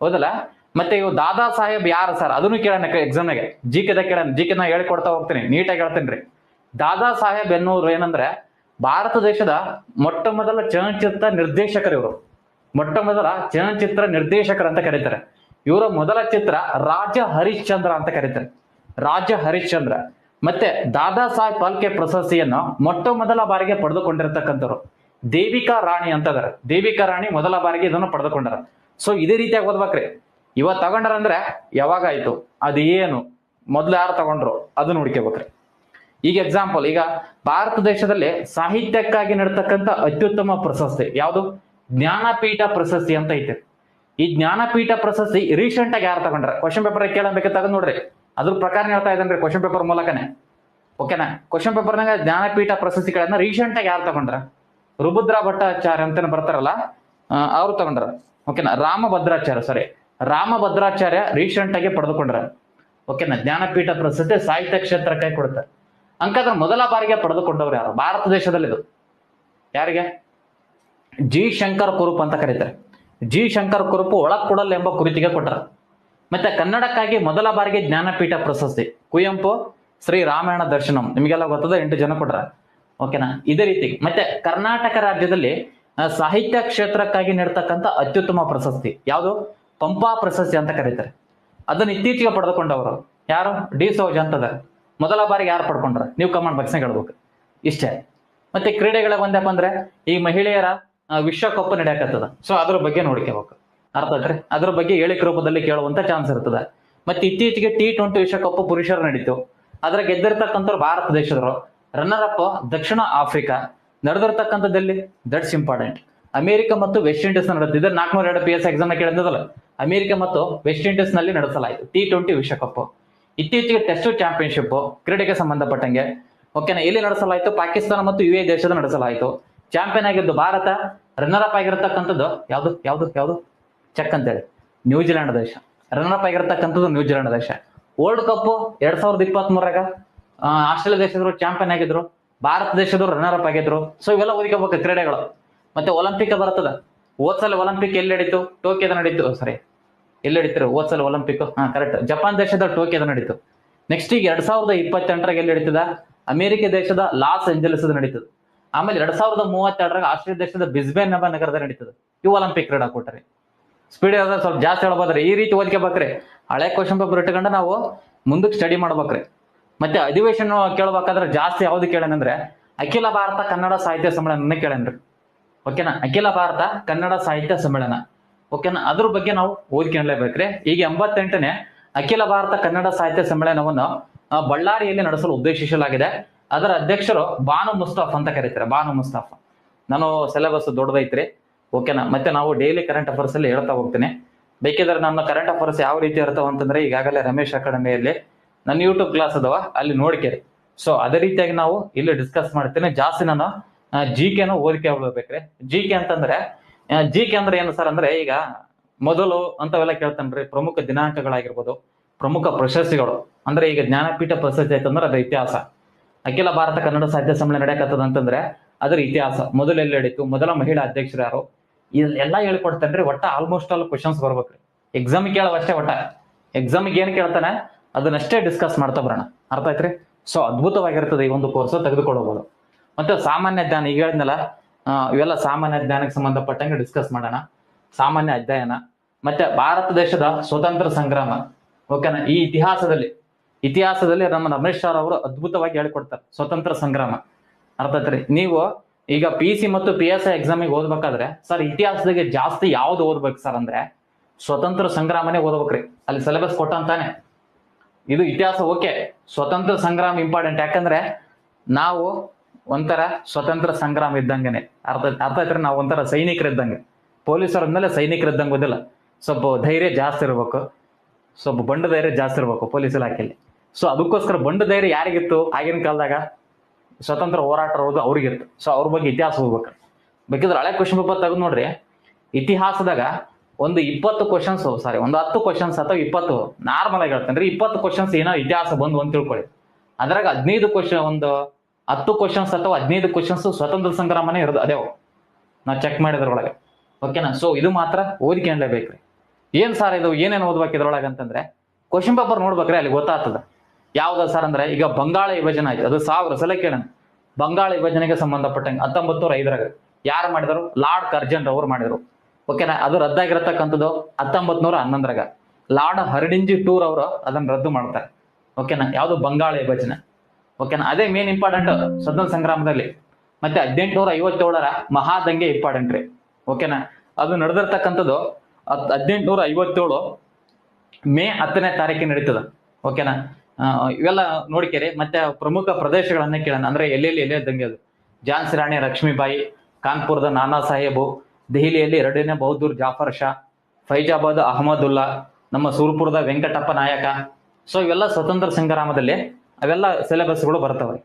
ಹೌದಲ್ಲ? ಮತ್ತೆ ಇವು ದಾದಾ ಸಾಹೇಬ್ ಯಾರು ಸರ್? ಅದನ್ನು ಕೇಳೋಣ ಎಕ್ಸಾಮ್ನಾಗೆ ಜಿ ಕೆದ ಕೇಳೋಣ. ಜಿ ಕೆ ನಾ ಹೇಳ್ಕೊಡ್ತಾ ಹೋಗ್ತೀನಿ. ನೀಟಾಗಿ ಹೇಳ್ತೇನೆ ರೀ. ದಾದಾ ಸಾಹೇಬ್ ಎನ್ನುವರು ಏನಂದ್ರೆ, ಭಾರತ ದೇಶದ ಮೊಟ್ಟ ಮೊದಲ ಚಲನಚಿತ್ರ ನಿರ್ದೇಶಕರು ಇವರು. ಮೊಟ್ಟ ಮೊದಲ ಚಲನಚಿತ್ರ ನಿರ್ದೇಶಕರು ಅಂತ ಕರೀತಾರೆ. ಇವರ ಮೊದಲ ಚಿತ್ರ ರಾಜ ಹರಿಶ್ಚಂದ್ರ ಅಂತ ಕರೀತಾರೆ. ರಾಜ ಹರಿಶ್ಚಂದ್ರ. ಮತ್ತೆ ದಾದಾ ಸಾಹೇಬ್ ಫಾಲ್ಕೆ ಪ್ರಶಸ್ತಿಯನ್ನು ಮೊಟ್ಟ ಮೊದಲ ಬಾರಿಗೆ ಪಡೆದುಕೊಂಡಿರ್ತಕ್ಕಂಥವ್ರು. ದೇವಿಕಾ ರಾಣಿ ಅಂತ ಅದಾರ ದೇವಿಕಾ ರಾಣಿ ಮೊದಲ ಬಾರಿಗೆ ಇದನ್ನು ಪಡೆದುಕೊಂಡಾರ. ಸೊ ಇದೇ ರೀತಿಯಾಗಿ ಓದ್ಬೇಕ್ರಿ. ಇವತ್ತು ತಗೊಂಡ್ರಂದ್ರೆ ಯಾವಾಗ ಆಯ್ತು? ಅದು ಏನು? ಮೊದ್ಲು ಯಾರು ತಗೊಂಡ್ರು? ಅದು ನೋಡ್ಕೋಬೇಕ್ರಿ ಈಗ ಎಕ್ಸಾಂಪಲ್ ಈಗ ಭಾರತ ದೇಶದಲ್ಲಿ ಸಾಹಿತ್ಯಕ್ಕಾಗಿ ನಡ್ತಕ್ಕಂಥ ಅತ್ಯುತ್ತಮ ಪ್ರಶಸ್ತಿ ಯಾವುದು? ಜ್ಞಾನಪೀಠ ಪ್ರಶಸ್ತಿ ಅಂತ ಐತೆ. ಈ ಜ್ಞಾನಪೀಠ ಪ್ರಶಸ್ತಿ ರೀಸೆಂಟ್ ಆಗಿ ಯಾರು ತಗೊಂಡ್ರ? ಕ್ವಶನ್ ಪೇಪರ್ ಕೇಳಬೇಕು ತಗೊಂಡ್ ನೋಡ್ರಿ. ಅದ್ರ ಪ್ರಕಾರ ಹೇಳ್ತಾ ಇದ್ದೇನೆ ಕ್ವಶನ್ ಪೇಪರ್ ಮೂಲಕನೇ. ಓಕೆನಾ ಕ್ವಶನ್ ಪೇಪರ್ನಾಗ ಜ್ಞಾನಪೀಠ ಪ್ರಶಸ್ತಿಗಳನ್ನ ರೀಸೆಂಟ್ ಆಗಿ ಯಾರು ತಗೊಂಡ್ರ? ರುಭುದ್ರ ಭಟ್ಟಾಚಾರ್ಯ ಅಂತ ಬರ್ತಾರಲ್ಲ ಅವ್ರು ತಗೊಂಡ್ರ. ಓಕೆನಾ ರಾಮಭದ್ರಾಚಾರ್ಯ ಸಾರಿ ರಾಮಭದ್ರಾಚಾರ್ಯ ರೀಸೆಂಟ್ ಆಗಿ ಪಡೆದುಕೊಂಡ್ರೆ. ಓಕೆನಾ ಜ್ಞಾನಪೀಠ ಪ್ರಶಸ್ತಿ ಸಾಹಿತ್ಯ ಕ್ಷೇತ್ರಕ್ಕೆ ಕೊಡ್ತಾರೆ ಅಂಕಾದ್ರೆ ಮೊದಲ ಬಾರಿಗೆ ಪಡೆದುಕೊಂಡವ್ರು ಯಾರು? ಭಾರತ ದೇಶದಲ್ಲಿ ಇದು. ಯಾರಿಗೆ? ಜಿ ಶಂಕರ್ ಕುರುಪ್ ಅಂತ ಕರೀತಾರೆ. ಜಿ ಶಂಕರ್ ಕುರುಪು ಒಳಗ್ ಕೊಡಲ್ ಎಂಬ ಕುರಿತಿಗೆ ಕೊಟ್ಟರು ಮತ್ತೆ ಕನ್ನಡಕ್ಕಾಗಿ ಮೊದಲ ಬಾರಿಗೆ ಜ್ಞಾನಪೀಠ ಪ್ರಶಸ್ತಿ. ಕುವೆಂಪು, ಶ್ರೀ ರಾಮಾಯಣ ದರ್ಶನಂ. ನಿಮಗೆಲ್ಲ ಗೊತ್ತದ, ಎಂಟು ಜನ ಕೊಟ್ರ. ಓಕೆನಾ ಇದೇ ರೀತಿ. ಮತ್ತೆ ಕರ್ನಾಟಕ ರಾಜ್ಯದಲ್ಲಿ ಸಾಹಿತ್ಯ ಕ್ಷೇತ್ರಕ್ಕಾಗಿ ನೀಡ್ತಕ್ಕಂಥ ಅತ್ಯುತ್ತಮ ಪ್ರಶಸ್ತಿ ಯಾವುದು? ಪಂಪಾ ಪ್ರಶಸ್ತಿ ಅಂತ ಕರೀತಾರೆ. ಅದನ್ನ ಇತ್ತೀಚೆಗೆ ಪಡೆದುಕೊಂಡವರು ಯಾರು? ಡಿ ಸೋಜ್ ಅಂತದ. ಮೊದಲ ಬಾರಿಗೆ ಯಾರು ಪಡ್ಕೊಂಡ್ರೆ? ನೀವು ಕಮಾಂಡ್ ಬಾಕ್ಸ್ನಾಗ ಹೇಳ್ಬೇಕು. ಇಷ್ಟೇ. ಮತ್ತೆ ಕ್ರೀಡೆಗಳ ಬಂದಪ್ಪ ಅಂದ್ರೆ ಈ ಮಹಿಳೆಯರ ವಿಶ್ವಕಪ್ ನಡೆಯಕತ್ತದ. ಸೊ ಅದ್ರ ಬಗ್ಗೆ ನೋಡ್ಕೋಬೇಕು ಅರ್ಥ ಆಯ್ತ್ರಿ? ಅದ್ರ ಬಗ್ಗೆ ಹೇಳಿಕೆ ರೂಪದಲ್ಲಿ ಕೇಳುವಂತ ಚಾನ್ಸ್ ಇರ್ತದೆ. ಮತ್ತೆ ಇತ್ತೀಚೆಗೆ ಟಿ ಟ್ವೆಂಟಿ ವಿಶ್ವಕಪ್ ಪುರುಷರು ನಡೀತು. ಅದ್ರ ಗೆದ್ದಿರ್ತಕ್ಕಂಥವ್ರು ಭಾರತ ದೇಶದವರು. ರನ್ನರ್ ಅಪ್ ದಕ್ಷಿಣ ಆಫ್ರಿಕಾ. ನಡೆದಿರ್ತಕ್ಕಂಥದ್ದಲ್ಲಿ ದಟ್ಸ್ ಇಂಪಾರ್ಟೆಂಟ್. ಅಮೆರಿಕ ಮತ್ತು ವೆಸ್ಟ್ ಇಂಡೀಸ್ ನಡೆದಿದೆ. ನಾಲ್ಕುನೂರ ಎರಡು ಪಿ ಎಸ್ ಎಕ್ಸಾಮ್ ಕೇಳಿದ್ದಲ್ಲ ಅಮೆರಿಕ ಮತ್ತು ವೆಸ್ಟ್ ಇಂಡೀಸ್ನಲ್ಲಿ ನಡೆಸಲಾಯಿತು. ಟಿ ಟ್ವೆಂಟಿ ವಿಶ್ವಕಪ್. ಇತ್ತೀಚೆಗೆ ಟೆಸ್ಟ್ ಚಾಂಪಿಯನ್ಶಿಪ್ ಕ್ರೀಡೆಗೆ ಸಂಬಂಧಪಟ್ಟಂಗೆ. ಓಕೆನಾ ಎಲ್ಲಿ ನಡೆಸಲಾಯಿತು. ಪಾಕಿಸ್ತಾನ ಮತ್ತು ಯು ಎ ದೇಶದ ನಡೆಸಲಾಯಿತು. ಚಾಂಪಿಯನ್ ಆಗಿದ್ದು ಭಾರತ ರನ್ನರ್ ಅಪ್ ಆಗಿರತಕ್ಕಂಥದ್ದು ಯಾವುದು ಯಾವುದು ಯಾವುದು? ಚೆಕ್ ಅಂತೇಳಿ. ನ್ಯೂಜಿಲೆಂಡ್ ದೇಶ. ರನ್ನರ್ ಅಪ್ ಆಗಿರತಕ್ಕಂಥದ್ದು ನ್ಯೂಜಿಲೆಂಡ್ ದೇಶ. ವರ್ಲ್ಡ್ ಕಪ್ ಎರಡ್ ಸಾವಿರದ ಇಪ್ಪತ್ತ್ ಮೂರಾಗ ಆಸ್ಟ್ರೇಲಿಯಾ ದೇಶದವರು ಚಾಂಪಿಯನ್ ಆಗಿದ್ರು. ಭಾರತ ದೇಶದವರು ರನ್ನರ್ ಅಪ್ ಆಗಿದ್ರು. ಸೊ ಇವೆಲ್ಲ ಓದಿಕೋಬೇಕು ಕ್ರೀಡೆಗಳು. ಮತ್ತೆ ಒಲಿಂಪಿಕ್ ಬರ್ತದ? ಓದ್ಸಲ್ ಒಲಿಂಪಿಕ್ ಎಲ್ಲಿ ನಡೀತು? ಟೋಕಿಯೋದ ನಡೀತು. ಸರಿ ಎಲ್ಲಿ ನಡೀತಾರೆ? ಓದ್ಸಲ್ ಒಲಿಂಪಿಕ್. ಹಾ ಕರೆಕ್ಟ್ ಜಪಾನ್ ದೇಶದ ಟೋಕಿಯೋದ ನಡೀತು. ನೆಕ್ಸ್ಟ್ ಈಗ ಎರಡ್ ಸಾವಿರದ ಇಪ್ಪತ್ತೆಂಟರಾಗ ಎಲ್ಲಿ ನಡೀತದ? ಅಮೆರಿಕ ದೇಶದ ಲಾಸ್ ಏಂಜಲಸ್ ನಡೀತದ. ಆಮೇಲೆ ಎರಡ್ ಸಾವಿರದ ಮೂವತ್ತೆರಡರಾಗ ಆಸ್ಟ್ರೇಲಿಯಾ ದೇಶದ ಬಿಸ್ಬೇನ್ ಎಂಬ ನಗರದ ನಡೀತದ. ಇವು ಒಲಿಂಪಿಕ್ ಕ್ರೀಡಾಕೂಟರಿ. ಸ್ಪೀಡ್ ಅದ ಸ್ವಲ್ಪ ಜಾಸ್ತಿ ಹೇಳ್ಬೋದ್ರಿ? ಈ ರೀತಿ ಓದ್ಕೋಬೇಕ್ರಿ. ಹಳೆ ಕ್ವಶನ್ ಪೇಪರ್ ಇಟ್ಕೊಂಡು ನಾವು ಮುಂದಕ್ಕೆ ಸ್ಟಡಿ ಮಾಡ್ಬೇಕ್ರಿ. ಮತ್ತೆ ಅಧಿವೇಶನ ಕೇಳ್ಬೇಕಾದ್ರೆ ಜಾಸ್ತಿ ಯಾವ್ದು ಕೇಳೇನಂದ್ರೆ, ಅಖಿಲ ಭಾರತ ಕನ್ನಡ ಸಾಹಿತ್ಯ ಸಮ್ಮೇಳನ ಕೇಳೇನ್ರಿ. ಓಕೆನಾ? ಅಖಿಲ ಭಾರತ ಕನ್ನಡ ಸಾಹಿತ್ಯ ಸಮ್ಮೇಳನ. ಓಕೆನಾ? ಅದ್ರ ಬಗ್ಗೆ ನಾವು ಓದ್ಕೊಳ್ಳೇಬೇಕ್ರಿ ಈಗ ಎಂಬತ್ತೆಂಟನೇ ಅಖಿಲ ಭಾರತ ಕನ್ನಡ ಸಾಹಿತ್ಯ ಸಮ್ಮೇಳನವನ್ನು ಬಳ್ಳಾರಿಯಲ್ಲಿ ನಡೆಸಲು ಉದ್ದೇಶಿಸಲಾಗಿದೆ. ಅದರ ಅಧ್ಯಕ್ಷರು ಬಾನು ಮುಸ್ತಾಫ್ ಅಂತ ಕರೀತಾರೆ. ಬಾನು ಮುಸ್ತಾಫ್. ನಾನು ಸಿಲೆಬಸ್ ದೊಡ್ಡದೈತ್ರಿ. ಓಕೆನಾ? ಮತ್ತೆ ನಾವು ಡೈಲಿ ಕರೆಂಟ್ ಅಫೇರ್ಸ್ ಅಲ್ಲಿ ಹೇಳ್ತಾ ಹೋಗ್ತೀನಿ. ಬೇಕಿದ್ರೆ ನನ್ನ ಕರೆಂಟ್ ಅಫೇರ್ಸ್ ಯಾವ ರೀತಿ ಇರ್ತಾವ ಅಂತಂದ್ರೆ ಈಗಾಗಲೇ ರಮೇಶ್ ಅಕಾಡೆಮಿಯಲ್ಲಿ ನನ್ನ ಯೂಟ್ಯೂಬ್ ಕ್ಲಾಸ್ ಅದಾವ. ಅಲ್ಲಿ ನೋಡ್ಕೇರಿ. ಸೊ ಅದೇ ರೀತಿಯಾಗಿ ನಾವು ಇಲ್ಲಿ ಡಿಸ್ಕಸ್ ಮಾಡ್ತೀನಿ. ಜಾಸ್ತಿ ನಾನು ಜಿ ಕೆನ ಓದಿಕೆ ಹೋಗ್ಬೇಕ್ರಿ ಜಿ ಕೆ ಅಂತಂದ್ರೆ ಜಿ ಕೆ ಅಂದ್ರೆ ಏನು ಸರ್ ಅಂದ್ರೆ ಈಗ ಮೊದಲು ಅಂತವೆಲ್ಲ ಕೇಳ್ತಾನ್ರಿ ಪ್ರಮುಖ ದಿನಾಂಕಗಳಾಗಿರ್ಬೋದು, ಪ್ರಮುಖ ಪ್ರಶಸ್ತಿಗಳು. ಅಂದ್ರೆ ಈಗ ಜ್ಞಾನಪೀಠ ಪ್ರಶಸ್ತಿ ಆಯ್ತಂದ್ರೆ ಅದ್ರ ಇತಿಹಾಸ. ಅಖಿಲ ಭಾರತ ಕನ್ನಡ ಸಾಹಿತ್ಯ ಸಮ್ಮೇಳನ ನಡೆಯಕತ್ತದ ಅಂತಂದ್ರೆ ಅದ್ರ ಇತಿಹಾಸ. ಮೊದಲು ಎಲ್ಲಿ ನಡೀತು ಮೊದಲ ಮಹಿಳಾ ಅಧ್ಯಕ್ಷರು ಯಾರು? ಎಲ್ಲ ಹೇಳ್ಕೊಡ್ತಾನ್ರಿ ಒಟ್ಟ ಆಲ್ಮೋಸ್ಟ್ ಆಲ್ ಕ್ವಶನ್ಸ್ ಬರ್ಬೇಕ್ರಿ. ಎಕ್ಸಾಮ್ ಕೇಳವಷ್ಟೇ ಒಟ್ಟ. ಎಕ್ಸಾಮಿಗೆ ಏನ್ ಕೇಳ್ತಾನೆ? ಅದನ್ನಷ್ಟೇ ಡಿಸ್ಕಸ್ ಮಾಡ್ತಾ ಬರೋಣ. ಅರ್ಥ ಆಯ್ತ್ರಿ? ಸೊ ಅದ್ಭುತವಾಗಿರ್ತದೆ ಈ ಒಂದು ಕೋರ್ಸ್ ತೆಗೆದುಕೊಳ್ಳಬಹುದು ಮತ್ತೆ ಸಾಮಾನ್ಯ ಜ್ಞಾನ, ಈಗ ಹೇಳಿದ್ನಲ್ಲ ಇವೆಲ್ಲ ಸಾಮಾನ್ಯ ಜ್ಞಾನಕ್ಕೆ ಸಂಬಂಧಪಟ್ಟಂಗೆ ಡಿಸ್ಕಸ್ ಮಾಡೋಣ. ಸಾಮಾನ್ಯ ಅಧ್ಯಯನ. ಮತ್ತೆ ಭಾರತ ದೇಶದ ಸ್ವತಂತ್ರ ಸಂಗ್ರಾಮ ಓಕೆನಾ ಈ ಇತಿಹಾಸದಲ್ಲಿ ಇತಿಹಾಸದಲ್ಲಿ ನಮ್ಮ ರಮೇಶ್ ಸರ್ ಅವರು ಅದ್ಭುತವಾಗಿ ಹೇಳ್ಕೊಡ್ತಾರೆ, ಸ್ವತಂತ್ರ ಸಂಗ್ರಾಮ. ಅರ್ಥ ಆಯ್ತ್ರಿ ನೀವು ಈಗ ಪಿ ಸಿ ಮತ್ತು ಪಿ ಎಸ್ ಐ ಎಕ್ಸಾಮಿಗೆ ಓದ್ಬೇಕಾದ್ರೆ ಸರ್ ಇತಿಹಾಸದಾಗೆ ಜಾಸ್ತಿ ಯಾವ್ದು ಓದ್ಬೇಕು ಸರ್ ಅಂದ್ರೆ, ಸ್ವತಂತ್ರ ಸಂಗ್ರಾಮನೇ ಓದ್ಬೇಕ್ರಿ. ಅಲ್ಲಿ ಸಿಲೆಬಸ್ ಕೊಟ್ಟಂತಾನೆ. ಇದು ಇತಿಹಾಸ ಓಕೆ ಸ್ವತಂತ್ರ ಸಂಗ್ರಾಮ ಇಂಪಾರ್ಟೆಂಟ್ ಯಾಕಂದ್ರೆ, ನಾವು ಒಂಥರ ಸ್ವತಂತ್ರ ಸಂಗ್ರಾಮ ಇದ್ದಂಗೆನೆ. ಅರ್ಥ ಅರ್ಥ ಆಯ್ತಾರೆ? ನಾವು ಒಂಥರ ಸೈನಿಕರು ಇದ್ದಂಗೆ ಪೊಲೀಸರ ಮೇಲೆ ಸೈನಿಕರು ಇದ್ದಂಗೆ ಗೊತ್ತಿಲ್ಲ. ಸ್ವಲ್ಪ ಧೈರ್ಯ ಜಾಸ್ತಿ ಇರಬೇಕು. ಸ್ವಲ್ಪ ಬಂಡ ಧೈರ್ಯ ಜಾಸ್ತಿ ಇರಬೇಕು ಪೊಲೀಸ್ ಇಲಾಖೆಯಲ್ಲಿ ಸೊ ಅದಕ್ಕೋಸ್ಕರ ಬಂಡ ಧೈರ್ಯ ಯಾರಿಗಿತ್ತು ಆಗಿನ ಕಾಲದಾಗ? ಸ್ವತಂತ್ರ ಹೋರಾಟರೋದು ಅವ್ರಿಗಿತ್ತು. ಸೊ ಅವ್ರ ಬಗ್ಗೆ ಇತಿಹಾಸ ಹೋಗ್ಬೇಕು ಬೇಕಿದ್ರೆ ಹಳೆ ಕ್ವಶನ್ ಪೇಪರ್ ತೆಗೆದು ನೋಡ್ರಿ. ಇತಿಹಾಸದಾಗ ಒಂದು ಇಪ್ಪತ್ತು ಕ್ವಶನ್ಸ್ ಸಾರಿ ಒಂದು ಹತ್ತು ಕ್ವಶನ್ಸ್ ಅಥವಾ ಇಪ್ಪತ್ತು ನಾರ್ಮಲ್ ಆಗಿ ಹೇಳ್ತೇನೆ. ಇಪ್ಪತ್ತು ಕ್ವಶನ್ಸ್ ಏನೋ ಇತಿಹಾಸ ಬಂದು ಅಂತ ತಿಳ್ಕೊಳ್ಳಿ. ಅದ್ರಾಗ ಹದಿನೈದು ಕ್ವಶನ್ ಒಂದು ಹತ್ತು ಕ್ವಶನ್ಸ್ ಅಥವಾ ಹದಿನೈದು ಕ್ವಶನ್ಸ್ ಸ್ವತಂತ್ರ ಸಂಗ್ರಾಮನೇ ಇರೋದು. ಅದೇ ನಾವು ಚೆಕ್ ಮಾಡಿದ್ರೊಳಗೆ. ಓಕೆನಾ ಸೊ ಇದು ಮಾತ್ರ ಓದ್ಕೊಂಡ್ಲೇಬೇಕ್ರಿ ಏನ್ ಸರ್ ಇದು? ಏನೇನು ಓದ್ಬೇಕು ಇದ್ರೊಳಗೆ ಅಂತಂದ್ರೆ ಕ್ವಶನ್ ಪೇಪರ್ ನೋಡ್ಬೇಕ್ರಿ, ಅಲ್ಲಿ ಗೊತ್ತಾಗ್ತದೆ. ಯಾವ್ದು ಸರ್ ಅಂದ್ರೆ, ಈಗ ಬಂಗಾಳ ವಿಭಜನೆ ಆಯ್ತು. ಅದು ಸಾವಿರ ಸಲ ಕೇಳೋಣ. ಬಂಗಾಳ ವಿಭಜನೆಗೆ ಸಂಬಂಧಪಟ್ಟಂಗೆ ಹತ್ತೊಂಬತ್ತು ಐದರಾಗ ಯಾರು ಮಾಡಿದರು? ಲಾರ್ಡ್ ಕರ್ಜನ್ ರವರು ಮಾಡಿದರು. ಓಕೆನಾ ಅದು ರದ್ದಾಗಿರತಕ್ಕಂಥದ್ದು ಹತ್ತೊಂಬತ್ ನೂರ ಹನ್ನೊಂದರಾಗ. ಲಾರ್ಡ್ ಹರಡಿಂಜಿ ಟೂರ್ ಅವರು ಅದನ್ನ ರದ್ದು ಮಾಡ್ತಾರೆ. ಓಕೆನಾ ಯಾವುದು? ಬಂಗಾಳ ವಿಭಜನೆ. ಓಕೆನಾ ಅದೇ ಮೇನ್ ಇಂಪಾರ್ಟೆಂಟ್ ಸ್ವತಂತ್ರ ಸಂಗ್ರಾಮದಲ್ಲಿ. ಮತ್ತೆ ಹದಿನೆಂಟುನೂರ ಐವತ್ತೇಳರ ಮಹಾದಂಗೆ ಇಂಪಾರ್ಟೆಂಟ್ ರೀ. ಓಕೆನಾ ಅದು ನಡೆದಿರ್ತಕ್ಕಂಥದ್ದು ಹದಿನೆಂಟುನೂರ ಐವತ್ತೇಳು ಮೇ ಹತ್ತನೇ ತಾರೀಕಿನ ನಡೀತದ. ಓಕೆನಾ ಇವೆಲ್ಲ ನೋಡ್ಕೇರಿ. ಮತ್ತೆ ಪ್ರಮುಖ ಪ್ರದೇಶಗಳನ್ನ ಕೇಳೋಣ. ಅಂದ್ರೆ ಎಲ್ಲೆಲ್ಲಿ ಎಲ್ಲೇ ದಂಗೆ ಅದು? ಝಾನ್ಸಿ ರಾಣಿ, ಲಕ್ಷ್ಮೀಬಾಯಿ, ಕಾನ್ಪುರದ ನಾನಾ ಸಾಹೇಬು, ದೆಹಲಿಯಲ್ಲಿ ಎರಡನೇ ಬಹದ್ದೂರ್ ಜಾಫರ್ ಶಾ, ಫೈಜಾಬಾದ್ ಅಹಮದುಲ್ಲಾ, ನಮ್ಮ ಸೂರ್ಪುರದ ವೆಂಕಟಪ್ಪ ನಾಯಕ. ಸೊ ಇವೆಲ್ಲ ಸ್ವತಂತ್ರ ಸಂಗ್ರಾಮದಲ್ಲಿ ಅವೆಲ್ಲ ಸಿಲೆಬಸ್ಗಳು ಬರ್ತವೆ.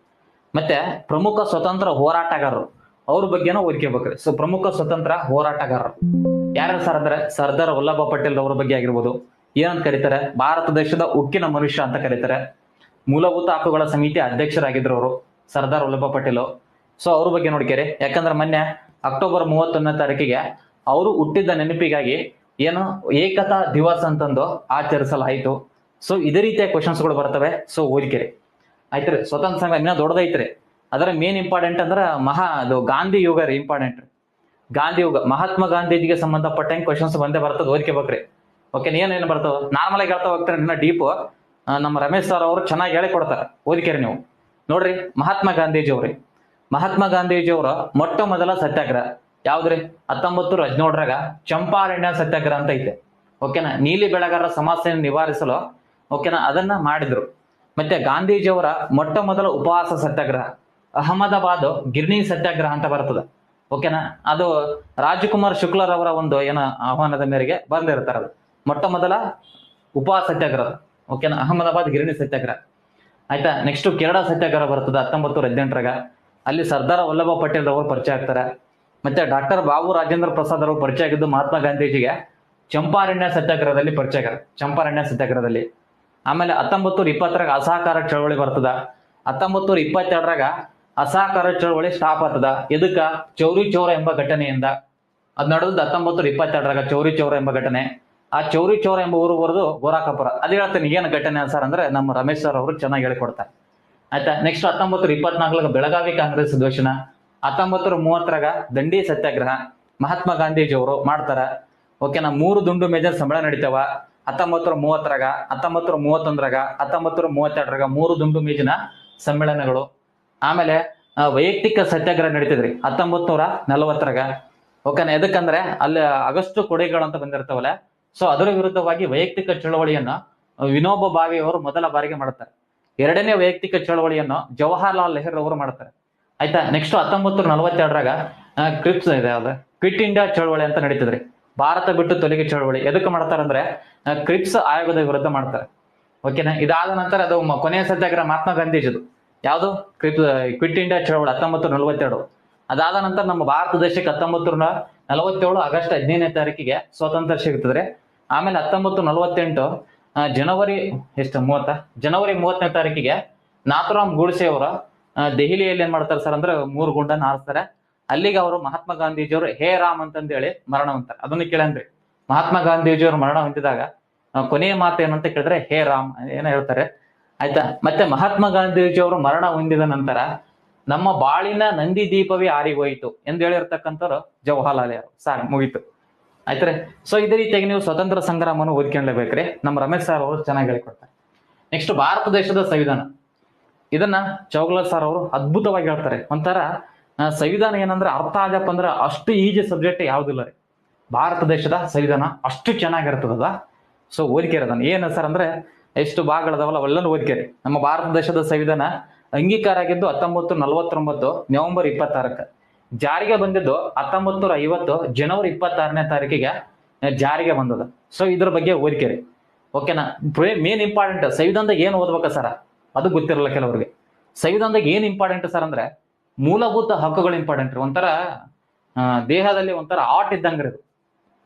ಮತ್ತೆ ಪ್ರಮುಖ ಸ್ವತಂತ್ರ ಹೋರಾಟಗಾರರು, ಅವ್ರ ಬಗ್ಗೆನೂ ಓದ್ಕೋಬೇಕ್ರಿ ಸೊ ಪ್ರಮುಖ ಸ್ವತಂತ್ರ ಹೋರಾಟಗಾರರು. ಯಾರ ಸರ್ ಅಂದ್ರೆ ಸರ್ದಾರ್ ವಲ್ಲಭ ಪಟೇಲ್ ಅವ್ರ ಬಗ್ಗೆ ಆಗಿರ್ಬೋದು. ಏನಂತ ಕರೀತಾರೆ? ಭಾರತ ದೇಶದ ಉಕ್ಕಿನ ಮನುಷ್ಯ ಅಂತ ಕರೀತಾರೆ. ಮೂಲಭೂತ ಹಕ್ಕುಗಳ ಸಮಿತಿ ಅಧ್ಯಕ್ಷರಾಗಿದ್ರು ಅವರು, ಸರ್ದಾರ್ ವಲ್ಲಭ ಪಟೇಲ್. ಸೊ ಅವ್ರ ಬಗ್ಗೆ ನೋಡ್ಕೇರಿ. ಯಾಕಂದ್ರೆ ಮೊನ್ನೆ ಅಕ್ಟೋಬರ್ ಮೂವತ್ತೊಂದನೇ ತಾರೀಕಿಗೆ ಅವರು ಹುಟ್ಟಿದ ನೆನಪಿಗಾಗಿ ಏನು ಏಕತಾ ದಿವಸ ಅಂತಂದು ಆಚರಿಸಲಾಯಿತು. ಸೊ ಇದೇ ರೀತಿಯ ಕ್ವಶನ್ಸ್ಗಳು ಬರ್ತವೆ. ಸೊ ಓದಿಕೆರಿ. ರೀ ಸ್ವತಂತ್ರ ಸಂಘ ಇನ್ನೂ ದೊಡ್ಡದೈತ್ರಿ. ಅದರ ಮೇನ್ ಇಂಪಾರ್ಟೆಂಟ್ ಅಂದ್ರೆ ಮಹಾ, ಅದು ಗಾಂಧಿ ಯುಗ ರೀ ಇಂಪಾರ್ಟೆಂಟ್ ಗಾಂಧಿ ಯುಗ, ಮಹಾತ್ಮ ಗಾಂಧೀಜಿಗೆ ಸಂಬಂಧಪಟ್ಟಂಗೆ ಕ್ವಶನ್ಸ್ ಬಂದೇ ಬರ್ತದೆ ಓದ್ಕೋಬೇಕ್ರಿ ಓಕೆ ಏನೇನು ಬರ್ತಾವ ನಾರ್ಮಲ್ ಆಗಿ ಹೇಳ್ತಾ ಹೋಗ್ತಾರೆ ಇನ್ನ ಡೀಪ್ ನಮ್ಮ ರಮೇಶ್ ಸರ್ ಅವರು ಚೆನ್ನಾಗಿ ಹೇಳಿ ಕೊಡ್ತಾರೆ ಓದಿಕೆರಿ ನೀವು. ನೋಡ್ರಿ, ಮಹಾತ್ಮ ಗಾಂಧೀಜಿ ಅವ್ರಿ. ಮಹಾತ್ಮ ಗಾಂಧೀಜಿ ಅವರ ಮೊಟ್ಟ ಮೊದಲ ಸತ್ಯಾಗ್ರಹ ಯಾವ್ದ್ರಿ? ಹತ್ತೊಂಬತ್ತು ಹದಿನೇಳರಾಗ ಚಂಪಾರಣ್ಯ ಸತ್ಯಾಗ್ರಹ ಅಂತ ಐತೆ. ಓಕೆನಾ ನೀಲಿ ಬೆಳೆಗಾರರ ಸಮಸ್ಯೆಯನ್ನು ನಿವಾರಿಸಲು ಓಕೆನಾ? ಅದನ್ನ ಮಾಡಿದ್ರು. ಮತ್ತೆ ಗಾಂಧೀಜಿಯವರ ಮೊಟ್ಟ ಮೊದಲ ಉಪವಾಸ ಸತ್ಯಾಗ್ರಹ, ಅಹಮದಾಬಾದ್ ಗಿರ್ನಿ ಸತ್ಯಾಗ್ರಹ ಅಂತ ಬರ್ತದೆ. ಓಕೆನಾ? ಅದು ರಾಜಕುಮಾರ್ ಶುಕ್ಲರವರ ಒಂದು ಏನ ಆಹ್ವಾನದ ಮೇರೆಗೆ ಬಂದಿರ್ತಾರೆ ಅದು. ಮೊಟ್ಟ ಮೊದಲ ಉಪವಾಸ ಸತ್ಯಾಗ್ರಹ, ಓಕೆನಾ? ಅಹಮದಾಬಾದ್ ಗಿರಣಿ ಸತ್ಯಾಗ್ರಹ. ಆಯ್ತಾ? ನೆಕ್ಸ್ಟ್ ಕೇರಳ ಸತ್ಯಾಗ್ರಹ ಬರ್ತದೆ, ಹತ್ತೊಂಬತ್ತು ಹದಿನೆಂಟರಾಗ. ಅಲ್ಲಿ ಸರ್ದಾರ್ ವಲ್ಲಭ ಪಟೇಲ್ ಅವರು ಪರಿಚಯ ಆಗ್ತಾರೆ. ಮತ್ತೆ ಡಾಕ್ಟರ್ ಬಾಬು ರಾಜೇಂದ್ರ ಪ್ರಸಾದ್ ಅವರು ಪರಿಚಯ ಆಗಿದ್ದು ಮಹಾತ್ಮ ಗಾಂಧೀಜಿಗೆ ಚಂಪಾರಣ್ಯ ಸತ್ಯಾಗ್ರಹದಲ್ಲಿ ಪರಿಚಯ ಚಂಪಾರಣ್ಯ ಸತ್ಯಾಗ್ರಹದಲ್ಲಿ. ಆಮೇಲೆ ಹತ್ತೊಂಬತ್ತು ಇಪ್ಪತ್ತರಾಗ ಅಸಹಕಾರ ಚಳವಳಿ ಬರ್ತದ. ಹತ್ತೊಂಬತ್ತು ಇಪ್ಪತ್ತೆರಡರಾಗ ಅಸಹಕಾರ ಚಳವಳಿ ಸ್ಟಾಪ್ ಆಗ್ತದ. ಎದಕ್ಕ? ಚೌರಿ ಚೌರ ಎಂಬ ಘಟನೆಯಿಂದ. ಅದ್ ನಡೆದ ಹತ್ತೊಂಬತ್ತು ಇಪ್ಪತ್ತೆರಡರಾಗ ಚೌರಿ ಚೌರ ಎಂಬ ಘಟನೆ. ಆ ಚೌರಿ ಚೌರ ಎಂಬ ಊರು ಬರೆದು ಗೋರಾಕಪುರ. ಅದು ಹೇಳ್ತೀನಿ ಏನು ಘಟನೆ ಸರ್ ಅಂದ್ರೆ ನಮ್ಮ ರಮೇಶ್ ಸರ್ ಅವರು ಚೆನ್ನಾಗಿ ಹೇಳಿಕೊಡ್ತಾರೆ. ಆಯ್ತಾ? ನೆಕ್ಸ್ಟ್ ಹತ್ತೊಂಬತ್ತು ಇಪ್ಪತ್ನಾಲ್ಕರಾಗ ಬೆಳಗಾವಿ ಕಾಂಗ್ರೆಸ್ ಅಧಿವೇಶನ ಹತ್ತೊಂಬತ್ತು ಮೂವತ್ತರಾಗ ದಂಡಿ ಸತ್ಯಾಗ್ರಹ. ಮಹಾತ್ಮ ಗಾಂಧೀಜಿ ಅವರು ಮಾಡ್ತಾರ. ಓಕೆನಾ? ಮೂರು ದುಂಡು ಮೇಜರ್ ಸಂಬಳ ನಡೀತಾವ. ಹತ್ತೊಂಬತ್ತು ನೂರ ಮೂವತ್ತರಾಗ ಹತ್ತೊಂಬತ್ತು ನೂರ ಮೂವತ್ತೊಂದರಾಗ ಹತ್ತೊಂಬತ್ತು ಮೂವತ್ತೆರಡರಾಗ ಮೂರು ದುಂಡು ಮೇಜಿನ ಸಮ್ಮೇಳನಗಳು. ಆಮೇಲೆ ವೈಯಕ್ತಿಕ ಸತ್ಯಾಗ್ರಹ ನಡೀತಿದ್ರಿ. ಹತ್ತೊಂಬತ್ತು ನೂರ ನಲವತ್ತರಾಗ. ಓಕೆನಾ? ಎದಕ್ಕಂದ್ರೆ, ಅಲ್ಲಿ ಆಗಸ್ಟ್ ಕೊಡೆಗಳು ಅಂತ ಬಂದಿರ್ತಾವಲ್ಲ, ಸೊ ಅದರ ವಿರುದ್ಧವಾಗಿ ವೈಯಕ್ತಿಕ ಚಳವಳಿಯನ್ನು ವಿನೋಬ ಭಾವೆ ಅವರು ಮೊದಲ ಬಾರಿಗೆ ಮಾಡ್ತಾರೆ. ಎರಡನೇ ವೈಯಕ್ತಿಕ ಚಳವಳಿಯನ್ನು ಜವಾಹರ್ಲಾಲ್ ನೆಹರು ಅವರು ಮಾಡ್ತಾರೆ. ಆಯ್ತಾ? ನೆಕ್ಸ್ಟ್ ಹತ್ತೊಂಬತ್ತು ನಲವತ್ತೆರಡರಾಗ ಕ್ರಿಪ್ಸ್ ಇದೆ ಅದು. ಕ್ವಿಟ್ ಇಂಡಿಯಾ ಚಳವಳಿ ಅಂತ ನಡೀತದ್ರಿ. ಭಾರತ ಬಿಟ್ಟು ತೊಲಗಿ ಚಳವಳಿ. ಎದಕ್ಕೆ ಮಾಡ್ತಾರಂದ್ರೆ ಕ್ರಿಪ್ಸ್ ಆಯೋಗದ ವಿರುದ್ಧ ಮಾಡ್ತಾರೆ. ಓಕೆನಾ ಇದಾದ ನಂತರ ಅದು ಕೊನೆಯ ಸತ್ಯಾಗ್ರಹ ಮಹಾತ್ಮ ಗಾಂಧೀಜಿದು. ಯಾವುದು? ಕ್ರಿಪ್ ಕ್ವಿಟ್ ಇಂಡಿಯಾ ಚಳವಳಿ, ಹತ್ತೊಂಬತ್ತು ನಲವತ್ತೆರಡು. ಅದಾದ ನಂತರ ನಮ್ಮ ಭಾರತ ದೇಶಕ್ಕೆ ಹತ್ತೊಂಬತ್ತು ನಲವತ್ತೇಳು ಆಗಸ್ಟ್ ಹದಿನೈದನೇ ತಾರೀಕಿಗೆ ಸ್ವಾತಂತ್ರ್ಯ ಸಿಗುತ್ತದೆ. ಆಮೇಲೆ ಹತ್ತೊಂಬತ್ತು ನಲವತ್ತೆಂಟು ಜನವರಿ, ಎಷ್ಟು, ಮೂವತ್ತ? ಜನವರಿ ಮೂವತ್ತನೇ ತಾರೀಕಿಗೆ ನಾಥುರಾಮ್ ಗೂಡ್ಸೆ ಅವರ ದೆಹಲಿಯಲ್ಲಿ ಏನ್ ಮಾಡ್ತಾರೆ ಸರ್ ಅಂದ್ರೆ ಮೂರು ಗುಂಡನ್ನ ಹಾರಿಸ್ತಾರೆ ಅಲ್ಲಿಗೆ ಅವರು ಮಹಾತ್ಮ ಗಾಂಧೀಜಿಯವರು ಹೇ ರಾಮ್ ಅಂತಂದೇಳಿ ಮರಣ ಹೊಂತಾರೆ ಅದನ್ನ ಕೇಳನ್ರಿ ಮಹಾತ್ಮ ಗಾಂಧೀಜಿಯವರು ಮರಣ ಹೊಂದಿದಾಗ ಕೊನೆಯ ಮಾತು ಏನಂತ ಕೇಳಿದ್ರೆ, ಹೇ ರಾಮ್, ಏನೋ ಹೇಳ್ತಾರೆ. ಆಯ್ತಾ? ಮತ್ತೆ ಮಹಾತ್ಮ ಗಾಂಧೀಜಿಯವರು ಮರಣ ಹೊಂದಿದ ನಂತರ ನಮ್ಮ ಬಾಳಿನ ನಂದಿ ದೀಪವೇ ಆರಿ ಹೋಯಿತು ಎಂದು ಹೇಳಿರ್ತಕ್ಕಂಥವ್ರು ಜವಾಹರ್ಲಾಲ್ ನೆಹರು. ಸಾರ್, ಮುಗೀತು. ಆಯ್ತಾರೆ? ಸೊ ಇದೇ ರೀತಿಯಾಗಿ ನೀವು ಸ್ವತಂತ್ರ ಸಂಗ್ರಾಮವನ್ನು ಓದ್ಕೊಂಡ್ಲೇಬೇಕ್ರಿ. ನಮ್ಮ ರಮೇಶ್ ಸರ್ ಅವರು ಚೆನ್ನಾಗಿ ಹೇಳಿಕೊಡ್ತಾರೆ. ನೆಕ್ಸ್ಟ್ ಭಾರತ ದೇಶದ ಸಂವಿಧಾನ. ಇದನ್ನ ಚೌಗಲರ್ ಸರ್ ಅವರು ಅದ್ಭುತವಾಗಿ ಹೇಳ್ತಾರೆ. ಒಂಥರ ಸಂವಿಧಾನ ಏನಂದ್ರೆ ಅರ್ಥ ಆಗಪ್ಪ ಅಂದ್ರೆ ಅಷ್ಟು ಈಜಿ ಸಬ್ಜೆಕ್ಟ್ ಯಾವ್ದಿಲ್ಲ ರೀ. ಭಾರತ ದೇಶದ ಸಂವಿಧಾನ ಅಷ್ಟು ಚೆನ್ನಾಗಿರ್ತದ ಸೊ ಓದಿಕೆರಿ ಅದನ್ನ. ಏನು ಸರ್ ಅಂದ್ರೆ, ಎಷ್ಟು ಭಾಗಗಳದಾವಲ್ಲ ಅವೆಲ್ಲನೂ ಓದಿಕೆ ನಮ್ಮ ಭಾರತ ದೇಶದ ಸಂವಿಧಾನ ಅಂಗೀಕಾರ ಆಗಿದ್ದು ಹತ್ತೊಂಬತ್ತು ನಲವತ್ತೊಂಬತ್ತು ನವೆಂಬರ್ ಇಪ್ಪತ್ತಾರಕ್ಕೆ. ಜಾರಿಗೆ ಬಂದಿದ್ದು ಹತ್ತೊಂಬತ್ತು ನೂರ ಐವತ್ತು ಜನವರಿ ಇಪ್ಪತ್ತಾರನೇ ತಾರೀಕಿಗೆ ಜಾರಿಗೆ ಬಂದದ ಸೊ ಇದ್ರ ಬಗ್ಗೆ ಓದಿಕೆರಿ. ಓಕೆನಾ ಮೇನ್ ಇಂಪಾರ್ಟೆಂಟ್ ಸಂವಿಧಾನದಾಗ ಏನು ಓದ್ಬೇಕ ಸರ್? ಅದು ಗೊತ್ತಿರಲ್ಲ ಕೆಲವರಿಗೆ. ಸಂವಿಧಾನದಾಗ ಏನು ಇಂಪಾರ್ಟೆಂಟ್ ಸರ್ ಅಂದ್ರೆ, ಮೂಲಭೂತ ಹಕ್ಕುಗಳು ಇಂಪಾರ್ಟೆಂಟ್ ರೀ. ಒಂಥರ ದೇಹದಲ್ಲಿ ಒಂಥರ ಆಟ್ ಇದ್ದಂಗ್ರಿ ಇದು